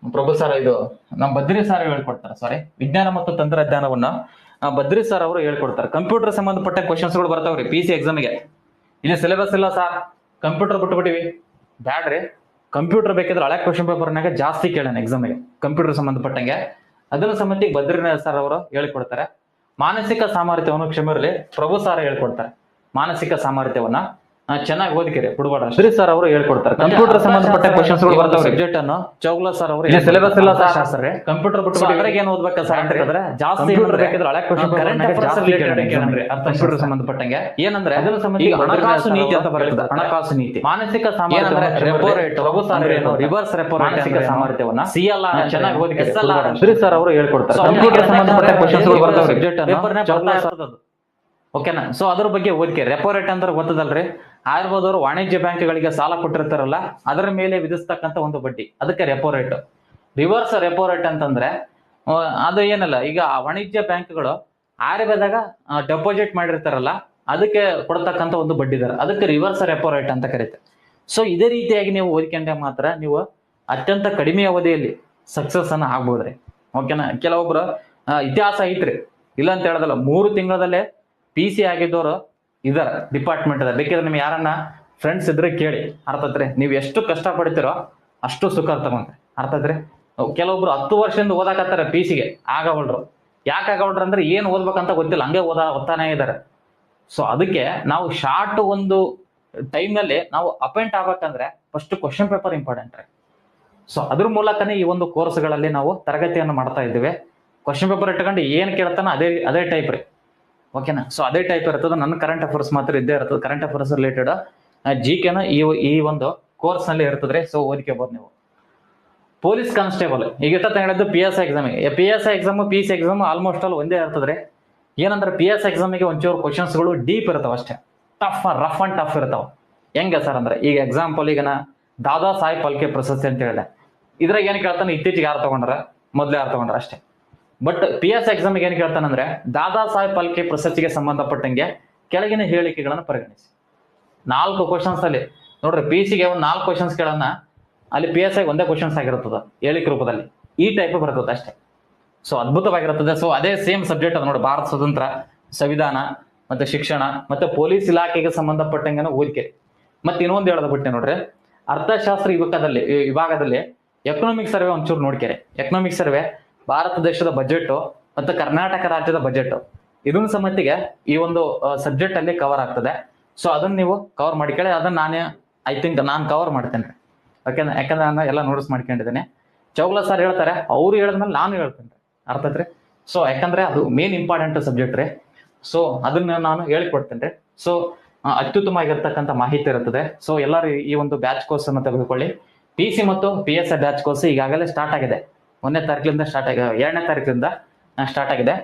ಪ್ರಭು ಸರ್ ಇದು ನಮ್ಮ ಬದ್ರಿ ಸರ್ ಹೇಳ್ಕೊಡ್ತಾರೆ ಸಾರಿ ವಿಜ್ಞಾನ ಮತ್ತು ತಂತ್ರಜ್ಞಾನವನ್ನ ಬದ್ರಿ ಸರ್ ಅವರು ಹೇಳ್ಕೊಡ್ತಾರೆ. ಕಂಪ್ಯೂಟರ್ ಸಂಬಂಧಪಟ್ಟ ಕ್ವಶನ್ಸ್ಗಳು ಬರ್ತಾವ್ರಿ ಪಿ ಸಿ ಎಕ್ಸಾಮ್ಗೆ ಇಲ್ಲಿ ಸಿಲೆಬಸ್ ಇಲ್ಲ ಸರ್ ಕಂಪ್ಯೂಟರ್ ಬಿಟ್ಬಿಟ್ಟಿವಿ. ಬ್ಯಾಡ್ರಿ. ಕಂಪ್ಯೂಟರ್ ಬೇಕಿದ್ರೆ ಹಳೆ ಕ್ವಶನ್ ಪೇಪರ್ನಾಗ ಜಾಸ್ತಿ ಕೇಳೋಣ ಎಕ್ಸಾಮಿಗೆ ಕಂಪ್ಯೂಟರ್ ಸಂಬಂಧಪಟ್ಟಂಗೆ. ಅದರ ಸಂಬಂಧಿ ಬದ್ರಿನಾಥ್ ಸರ್ ಅವರು ಹೇಳಿಕೊಡ್ತಾರೆ. ಮಾನಸಿಕ ಸಾಮರ್ಥ್ಯವನ್ನು ಕ್ಷಮಿರಲಿ ಪ್ರಭು ಸಾರ ಹೇಳ್ಕೊಡ್ತಾರೆ. ಮಾನಸಿಕ ಸಾಮರ್ಥ್ಯವನ್ನ ಚೆನ್ನಾಗಿ ಓದಿಕೆರಿ ಬಿಡ್ಬೇಡ ಶ್ರೀ ಸರ್ ಅವರು ಹೇಳ್ಕೊಡ್ತಾರೆ. ಕಂಪ್ಯೂಟರ್ ಸಂಬಂಧಪಟ್ಟ ಕ್ವಶನ್ಸ್ ಬರ್ತಾವೆ ಸಬ್ಜೆಕ್ಟ್ ಅನ್ನು ಚೌಗ್ಲಾ ಸರ್ ಅವರು ಸಿಲೆಬಸ್ ಇಲ್ಲ ಸರ್ ಶಾಸ್ತ್ರ ಕಂಪ್ಯೂಟರ್ ಬಿಟ್ಟು ಅದ್ರಾಗ ಏನ್ ಓದ್ಬೇಕ ಸರ್ ಅಂತ ಹೇಳಿದ್ರೆ ಜಾಸ್ತಿ ಏನಾದ್ರೆ ಬೇಕಿದ್ರೆ ಹಳೆ related ಕೇಳೋಣ ಕೇಳೋಣ್ರಿ exam ಗೆ. ಕಂಪ್ಯೂಟರ್ ಸಂಬಂಧಪಟ್ಟಂಗೆ. ಏನಂದ್ರೆ ಅದರ ಸಂಬಂಧ ಈಗ ಹಣಕಾಸು ನೀತಿ ಅಂತ ಬರ್ತದೆ ಹಣಕಾಸು ನೀತಿ. ಮಾನಸಿಕ ಏನಂದ್ರೆ ಸಾಮರ್ಥ್ಯ ರೆಪೋ ರೇಟ್ ರಿವರ್ಸ್ ರೆಪೋ ಮಾನಸಿಕ ಸಾಮರ್ಥ್ಯವನ್ನ ಸಿಎಲ್ ಆರ್ ಚೆನ್ನಾಗಿ ಓದಿಕೆ ಸರ್ ಅವರು ಹೇಳ್ಕೊಡ್ತಾರೆ. ಕಂಪ್ಯೂಟರ್ ಸಂಬಂಧಪಟ್ಟ ಕ್ವಶನ್ಸ್ ಬರ್ತಾವ್ರಿ ಸಬ್ಜೆಕ್ಟ್ ಓಕೆನಾ ಸೊ ಅದ್ರ ಬಗ್ಗೆ ಓದ್ಕೆ. ರೆಪೋ ರೇಟ್ ಅಂದ್ರೆ ಗೊತ್ತದಲ್ರಿ? ಆಯುರ್ವೇದವರು ವಾಣಿಜ್ಯ ಬ್ಯಾಂಕ್ಗಳಿಗೆ ಸಾಲ ಕೊಟ್ಟಿರ್ತಾರಲ್ಲ, ಅದರ ಮೇಲೆ ವಿಧಿಸ್ತಕ್ಕಂಥ ಒಂದು ಬಡ್ಡಿ. ಅದಕ್ಕೆ repo rate reverse repo rate ಅಂತಂದ್ರೆ ಅದು ಏನಲ್ಲ, ಈಗ ವಾಣಿಜ್ಯ ಬ್ಯಾಂಕ್ಗಳು ಆಯುರ್ವೇದಾಗ ಡೆಪಾಸಿಟ್ ಮಾಡಿರ್ತಾರಲ್ಲ, ಅದಕ್ಕೆ ಕೊಡ್ತಕ್ಕಂಥ ಒಂದು ಬಡ್ಡಿ ದರ. ಅದಕ್ಕೆ ರಿವರ್ಸ್ ರೆಪೋ ರೇಟ್ ಅಂತ ಕರೀತಾರೆ. ಸೊ ಇದೇ ರೀತಿಯಾಗಿ ನೀವು ಓದ್ಕೊಂಡ್ರೆ ಮಾತ್ರ ನೀವು ಅತ್ಯಂತ ಕಡಿಮೆ ಅವಧಿಯಲ್ಲಿ ಸಕ್ಸಸ್ ಅನ್ನ ಆಗ್ಬೋದ್ರಿ. ಓಕೆನಾ ಕೆಲವೊಬ್ರು ಇತಿಹಾಸ ಐತ್ರಿ. ಇಲ್ಲ ಅಂತ ಹೇಳದಲ್ಲ, ಮೂರು ತಿಂಗಳದಲ್ಲೇ ಪಿ ಸಿ ಆಗಿದ್ದವರು ಇದಾರೆ ಡಿಪಾರ್ಟ್ಮೆಂಟ್ ಅದ. ಬೇಕಿದ್ರೆ ನಿಮ್ಗೆ ಯಾರನ್ನ ಫ್ರೆಂಡ್ಸ್ ಇದ್ರೆ ಕೇಳಿ. ಅರ್ಥತ್ರಿ ನೀವು ಎಷ್ಟು ಕಷ್ಟ ಪಡ್ತೀರೋ ಅಷ್ಟು ಸುಖ ತಗೊಂಡ್ರಿ. ಅರ್ಥತ್ರಿ ಕೆಲವೊಬ್ರು ಹತ್ತು ವರ್ಷದಿಂದ ಓದಾಕತ್ತಾರ ಪಿ ಸಿಗೆ ಆಗವಲ್ರು. ಯಾಕೆ ಆಗವಲ್ರು ಅಂದ್ರೆ ಏನು ಓದ್ಬೇಕಂತ ಗೊತ್ತಿಲ್ಲ. ಹಂಗೆ ಓದಾ, ಓದ್ತಾನೆ ಇದ್ದಾರೆ ಸೊ ಅದಕ್ಕೆ ನಾವು ಶಾರ್ಟ್ ಒಂದು ಟೈಮ್ನಲ್ಲಿ ನಾವು ಅಪಾಯಿಂಟ್ ಆಗ್ಬೇಕಂದ್ರೆ ಫಸ್ಟ್ ಕ್ವಶನ್ ಪೇಪರ್ ಇಂಪಾರ್ಟೆಂಟ್ ರೀ. ಸೊ ಅದ್ರ ಮೂಲಕನೇ ಈ ಒಂದು ಕೋರ್ಸ್ಗಳಲ್ಲಿ ನಾವು ತರಗತಿಯನ್ನು ಮಾಡ್ತಾ ಇದ್ದೀವಿ. ಕ್ವಶನ್ ಪೇಪರ್ ಇಟ್ಕೊಂಡು ಏನು ಕೇಳ್ತಾನೋ ಅದೇ ಅದೇ ಟೈಪ್ ರೀ. ಓಕೆನಾ ಸೊ ಅದೇ ಟೈಪ್ ಇರ್ತದೆ. ನನ್ನ ಕರೆಂಟ್ ಅಫೇರ್ಸ್ ಮಾತ್ರ ಇದ್ದೇ ಇರ್ತದೆ. ಕರೆಂಟ್ ಅಫೇರ್ಸ್ ರಿಲೇಟೆಡ್ ಜಿ ಕೆನ ಈ ಈ ಒಂದು ಕೋರ್ಸ್ನಲ್ಲಿ ಇರ್ತದ್ರಿ ಸೊ ಓದ್ಕೋಬಹುದು ನೀವು. ಪೊಲೀಸ್ ಕಾನ್ಸ್ಟೇಬಲ್ ಈಗ ಇಷ್ಟ ಹೇಳಿದ್ದು P S exam P S exam P C exam almost all ಒಂದೇ ಇರ್ತದ್ರಿ. ಏನಂದ್ರೆ ಪಿ ಎಸ್ ಎಕ್ಸಾಮಿಗೆ ಒಂಚೂರು ಕ್ವಶನ್ಸ್ಗಳು ಡೀಪ್ ಇರ್ತಾವ ಅಷ್ಟೇ. ಟಫ್ ರಫ್ ಅಂಡ್ ಟಫ್ ಇರ್ತಾವ. ಹೆಂಗೆ ಸರ್ ಅಂದ್ರೆ? ಈಗ ಎಕ್ಸಾಂಪಲ್ ಈಗ ನಾ ದಾದಾ ಸಾಹೇಬ್ ಫಲ್ಕೆ ಪ್ರಶಸ್ತಿ ಅಂತ ಹೇಳಿದೆ. ಇದ್ರಾಗ ಏನು ಕೇಳ್ತಾನೆ? ಇತ್ತೀಚೆಗೆ ಯಾರು ತಗೊಂಡ್ರ? ಮೊದ್ಲೇ ಯಾರು ತಗೊಂಡ್ರ? ಅಷ್ಟೇ. ಬಟ್ ಪಿ ಎಸ್ ಎಕ್ಸಾಮಿಗೆ ಏನು ಕೇಳ್ತಾನಂದ್ರೆ, ದಾದಾ ಸಾಹೇಬ್ ಫಾಲ್ಕೆ ಪ್ರಶಸ್ತಿಗೆ ಸಂಬಂಧಪಟ್ಟಂಗೆ ಕೆಳಗಿನ ಹೇಳಿಕೆಗಳನ್ನು ಪರಿಗಣಿಸಿ. ನಾಲ್ಕು ಕ್ವಶನ್ಸ್ ಅಲ್ಲಿ, ನೋಡ್ರಿ ಪಿ ಸಿಗೆ ಒಂದು ನಾಲ್ಕು ಕ್ವಶನ್ಸ್ ಗಳನ್ನ ಅಲ್ಲಿ ಪಿ ಎಸ್ ಐ ಒಂದೇ ಕ್ವಶನ್ಸ್ ಆಗಿರುತ್ತದೆ ಹೇಳಿಕೆ ರೂಪದಲ್ಲಿ. ಈ ಟೈಪ್ ಬರ್ತದೆ ಅಷ್ಟೇ. ಸೊ ಅದ್ಭುತವಾಗಿರುತ್ತದೆ ಸೊ ಅದೇ ಸೇಮ್ ಸಬ್ಜೆಕ್ಟ್ ಅದು ನೋಡಿ ಭಾರತ ಸ್ವತಂತ್ರ, ಸಂವಿಧಾನ, ಮತ್ತೆ ಶಿಕ್ಷಣ, ಮತ್ತೆ ಪೊಲೀಸ್ ಇಲಾಖೆಗೆ ಸಂಬಂಧಪಟ್ಟಂಗೆ ಓದಿಕೆ ಮತ್ತೆ ಇನ್ನೊಂದು ಹೇಳೋದು ಬಿಟ್ಟೆ ನೋಡ್ರಿ, ಅರ್ಥಶಾಸ್ತ್ರ ಯುವಕದಲ್ಲಿ ವಿಭಾಗದಲ್ಲಿ ಎಕನಾಮಿಕ್ ಸರ್ವೆ ಒಂಚೂರು ನೋಡ್ಕೆರೆ. ಎಕನಾಮಿಕ್ ಸರ್ವೆ ಭಾರತ ದೇಶದ ಬಜೆಟ್ ಮತ್ತು ಕರ್ನಾಟಕ ರಾಜ್ಯದ ಬಜೆಟ್ ಇದನ್ನ ಸಮೇತಿಗೆ ಈ ಒಂದು ಸಬ್ಜೆಕ್ಟ್ ಅಲ್ಲಿ ಕವರ್ ಆಗ್ತದೆ. ಸೊ ಅದನ್ನ ನೀವು ಕವರ್ ಮಾಡ್ಕೊಳ್ಳಿ ಅದನ್ನ ನಾನೇ ಐ ಥಿಂಕ್ ನಾನು ಕವರ್ ಮಾಡ್ತೇನೆ. ಯಾಕೆಂದ್ರೆ ಯಾಕಂದ್ರೆ ನಾನು ಎಲ್ಲ ನೋಟಿಸ್ ಮಾಡ್ಕೊಂಡಿದ್ದೇನೆ. ಚೌಗ್ಲಾ ಸರ್ ಹೇಳ್ತಾರೆ, ಅವ್ರು ಹೇಳಿದ್ಮೇಲೆ ನಾನು ಹೇಳ್ತೇನೆ. ಅರ್ಥ ಸೊ ಯಾಕಂದ್ರೆ ಅದು ಮೇನ್ ಇಂಪಾರ್ಟೆಂಟ್ ಸಬ್ಜೆಕ್ಟ್ ರೀ. ಸೊ ಅದನ್ನ ನಾನು ಹೇಳಿಕೊಡ್ತೇನೆ ರೀ. ಸೊ ಅತ್ಯುತ್ತಮವಾಗಿರ್ತಕ್ಕಂಥ ಮಾಹಿತಿ ಇರುತ್ತದೆ. ಸೊ ಎಲ್ಲರೂ ಈ ಒಂದು ಬ್ಯಾಚ್ ಕೋರ್ಸ್ ಅನ್ನು ತೆಗೆದುಕೊಳ್ಳಿ. ಪಿ ಸಿ ಮತ್ತು P S I batch course ಈಗಾಗಲೇ ಸ್ಟಾರ್ಟ್ ಆಗಿದೆ. ಒಂದನೇ ತಾರೀಕಿಂದ ಸ್ಟಾರ್ಟ್ ಆಗಿದೆ ಎರಡನೇ ತಾರೀಕಿಂದ ಸ್ಟಾರ್ಟ್ ಆಗಿದೆ.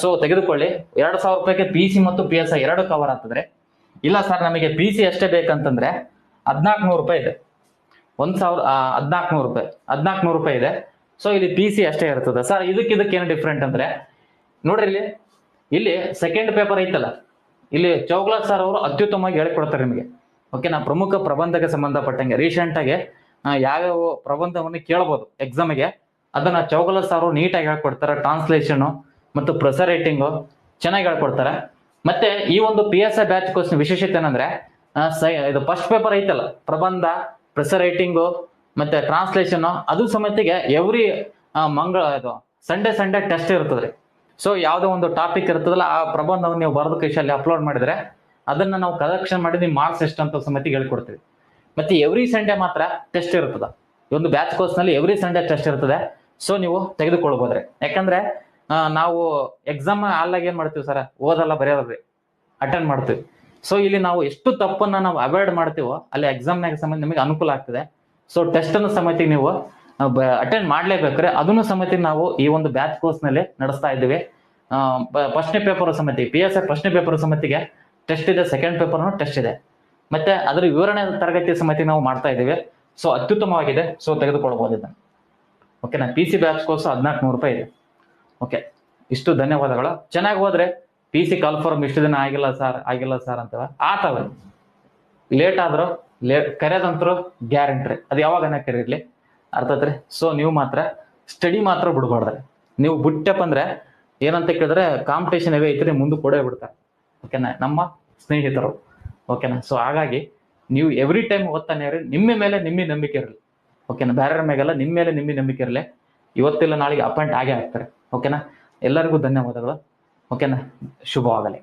ಸೊ ತೆಗೆದುಕೊಳ್ಳಿ. ಎರಡು ಸಾವಿರ ರೂಪಾಯಿಗೆ ಪಿ ಸಿ ಮತ್ತು ಪಿ ಎಸ್ ಐ ಎರಡು ಕವರ್ ಆಗ್ತದೆ. ಇಲ್ಲ ಸರ್ ನಮಗೆ ಪಿ ಸಿ ಅಷ್ಟೇ ಬೇಕಂತಂದ್ರೆ ಹದಿನಾಲ್ಕು ನೂರು ರೂಪಾಯಿ ಇದೆ. ಒಂದು ಸಾವಿರ ಹದಿನಾಲ್ಕು ನೂರು ರೂಪಾಯಿ ಹದಿನಾಲ್ಕು ನೂರು ರೂಪಾಯಿ ಇದೆ. ಸೊ ಇಲ್ಲಿ ಪಿ ಸಿ ಅಷ್ಟೇ ಇರ್ತದೆ. ಸರ್ ಇದಕ್ಕೆ ಇದಕ್ಕೆ ಏನು ಡಿಫ್ರೆಂಟ್ ಅಂದ್ರೆ, ನೋಡ್ರಿ ಇಲ್ಲಿ ಇಲ್ಲಿ ಸೆಕೆಂಡ್ ಪೇಪರ್ ಐತಲ್ಲ. ಇಲ್ಲಿ ಚೌಗ್ಲಾ ಸರ್ ಅವರು ಅತ್ಯುತ್ತಮವಾಗಿ ಹೇಳಿಕೊಡ್ತಾರೆ ನಿಮಗೆ. ಓಕೆ ನಾ ಪ್ರಮುಖ ಪ್ರಬಂಧಕ್ಕೆ ಸಂಬಂಧಪಟ್ಟಂಗೆ. ರೀಸೆಂಟಾಗಿ ಯಾವ್ಯಾವ ಪ್ರಬಂಧವನ್ನು ಕೇಳ್ಬೋದು ಎಕ್ಸಾಮಿಗೆ ಅದನ್ನ ಚೌಗಲ ಸರ್ ನೀಟಾಗಿ ಹೇಳ್ಕೊಡ್ತಾರೆ ಟ್ರಾನ್ಸ್ಲೇಷನ್ ಮತ್ತು ಪ್ರೊಸರೇಟಿಂಗು ರೇಟಿಂಗು ಚೆನ್ನಾಗಿ ಹೇಳ್ಕೊಡ್ತಾರೆ. ಮತ್ತೆ ಈ ಒಂದು P S I batch course ವಿಶೇಷತೆ ಏನಂದ್ರೆ ಇದು ಫಸ್ಟ್ ಪೇಪರ್ ಐತಲ್ಲ, ಪ್ರಬಂಧ ಪ್ರೆಸರ್ ರೈಟಿಂಗು ಮತ್ತೆ ಟ್ರಾನ್ಸ್ಲೇಷನ್ ಅದು ಸಮೇತಿಗೆ ಎವ್ರಿ ಮಂಗಳ, ಇದು ಸಂಡೇ ಸಂಡೇ ಟೆಸ್ಟ್ ಇರ್ತದೆ ಸೊ ಯಾವುದೋ ಒಂದು ಟಾಪಿಕ್ ಇರ್ತದಲ್ಲ, ಆ ಪ್ರಬಂಧವನ್ನು ನೀವು ಬರೆದ ಕೈಶಲ್ಲಿ ಅಪ್ಲೋಡ್ ಮಾಡಿದ್ರೆ, ಅದನ್ನ ನಾವು ಕಲೆಕ್ಷನ್ ಮಾಡಿ ನಿಮ್ಮ ಮಾರ್ಕ್ಸ್ ಎಷ್ಟು ಅಂತ ಸಮೇತಿಗೆ ಹೇಳ್ಕೊಡ್ತೀವಿ. ಮತ್ತೆ ಎವ್ರಿ ಸಂಡೇ ಮಾತ್ರ ಟೆಸ್ಟ್ ಇರ್ತದೆ. ಒಂದು ಬ್ಯಾಚ್ ಕೋರ್ಸ್ನಲ್ಲಿ ಎವ್ರಿ ಸಂಡೇ ಟೆಸ್ಟ್ ಇರ್ತದೆ. ಸೊ ನೀವು ತೆಗೆದುಕೊಳ್ಬೋದ್ರಿ ಯಾಕಂದ್ರೆ ನಾವು ಎಕ್ಸಾಮ್ ಹಾಲ್ನಾಗ ಏನ್ ಮಾಡ್ತೀವಿ ಸರ್? ಓದಲ್ಲ ಬರೆಯೋದ್ರಿ ಅಟೆಂಡ್ ಮಾಡ್ತೀವಿ. ಸೊ ಇಲ್ಲಿ ನಾವು ಎಷ್ಟು ತಪ್ಪನ್ನ ನಾವು ಅವಾಯ್ಡ್ ಮಾಡ್ತೀವೋ, ಅಲ್ಲಿ ಎಕ್ಸಾಮ್ನಾಗ ಸಮೇತ ನಿಮಗೆ ಅನುಕೂಲ ಆಗ್ತದೆ. ಸೊ ಟೆಸ್ಟ್ ಅನ್ನು ಸಮೇತ ನೀವು ಅಟೆಂಡ್ ಮಾಡ್ಲೇಬೇಕ್ರೆ. ಅದನ್ನು ಸಮೇತ ನಾವು ಈ ಒಂದು ಬ್ಯಾಚ್ ಕೋರ್ಸ್ನಲ್ಲಿ ನಡೆಸ್ತಾ ಇದ್ದೀವಿ. ಫಸ್ಟ್ನೇ ಪೇಪರ್ ಸಮಿತಿ ಪಿ ಎಸ್ ಐ ಫಸ್ಟ್ನೇ ಪೇಪರ್ ಸಮಿತಿಗೆ ಟೆಸ್ಟ್ ಇದೆ ಸೆಕೆಂಡ್ ಪೇಪರ್ನು ಟೆಸ್ಟ್ ಇದೆ. ಮತ್ತೆ ಅದರ ವಿವರಣೆ ತರಗತಿ ಸಮಿತಿ ನಾವು ಮಾಡ್ತಾ ಇದ್ದೀವಿ. ಸೊ ಅತ್ಯುತ್ತಮವಾಗಿದೆ. ಸೊ ತೆಗೆದುಕೊಳ್ಬಹುದು ಇದನ್ನು ಓಕೆನಾ ಪಿ ಸಿ ಬ್ಯಾಚ್ ಕೋರ್ಸ್ ಹದಿನಾಲ್ಕು ನೂರು ರೂಪಾಯಿ ಇದೆ. ಓಕೆ ಇಷ್ಟು ಧನ್ಯವಾದಗಳು. ಚೆನ್ನಾಗಿ ಹೋದ್ರೆ ಪಿ ಸಿ ಕಾಲ್ಫಾರ್ಮ್ ಇಷ್ಟು ದಿನ ಆಗಿಲ್ಲ ಸರ್ ಆಗಿಲ್ಲ ಸರ್ ಅಂತ ಆತವೆ ಲೇಟ್ ಆದರೂ ಲೇಟ್ ಕರೆದಂತರು ಗ್ಯಾರಂಟ್ರಿ ಅದು ಯಾವಾಗ ಯಾವಾಗನ ಅರ್ಥ ಅರ್ಥತ್ರಿ ಸೊ ನೀವು ಮಾತ್ರ ಸ್ಟಡಿ ಮಾತ್ರ ಬಿಡ್ಬಾರ್ದ್ರಿ ನೀವು ಬಿಟ್ಟಪ್ಪ ಅಂದ್ರೆ ಏನಂತ ಕೇಳಿದ್ರೆ ಕಾಂಪಿಟೇಷನ್ ಅವೇ ಐತ್ರಿ, ಮುಂದೆ ಕೊಡೇ ಬಿಡ್ತಾರೆ. ಓಕೆನಾ ನಮ್ಮ ಸ್ನೇಹಿತರು. ಓಕೆನಾ ಸೊ ಹಾಗಾಗಿ ನೀವು ಎವ್ರಿ ಟೈಮ್ ಓದ್ತಾನೆ ಇರಿ, ನಿಮ್ಮ ಮೇಲೆ ನಿಮ್ಮ ನಂಬಿಕೆ ಇರಲಿ. ಓಕೆನಾ ಬೇರೆ ಮೇಲೆ ನಿಮ್ಮ ಮೇಲೆ ನಿಮ್ಮಿ ನಂಬಿಕೆ ಇರಲಿ. ಇವತ್ತಿಲ್ಲ, ನಾಳೆಗೆ ಅಪಾಯಿಂಟ್ ಆಗೇ ಆಗ್ತಾರೆ. ಓಕೆನಾ ಎಲ್ಲರಿಗೂ ಧನ್ಯವಾದಗಳು. ಓಕೆನಾ ಶುಭವಾಗಲಿ.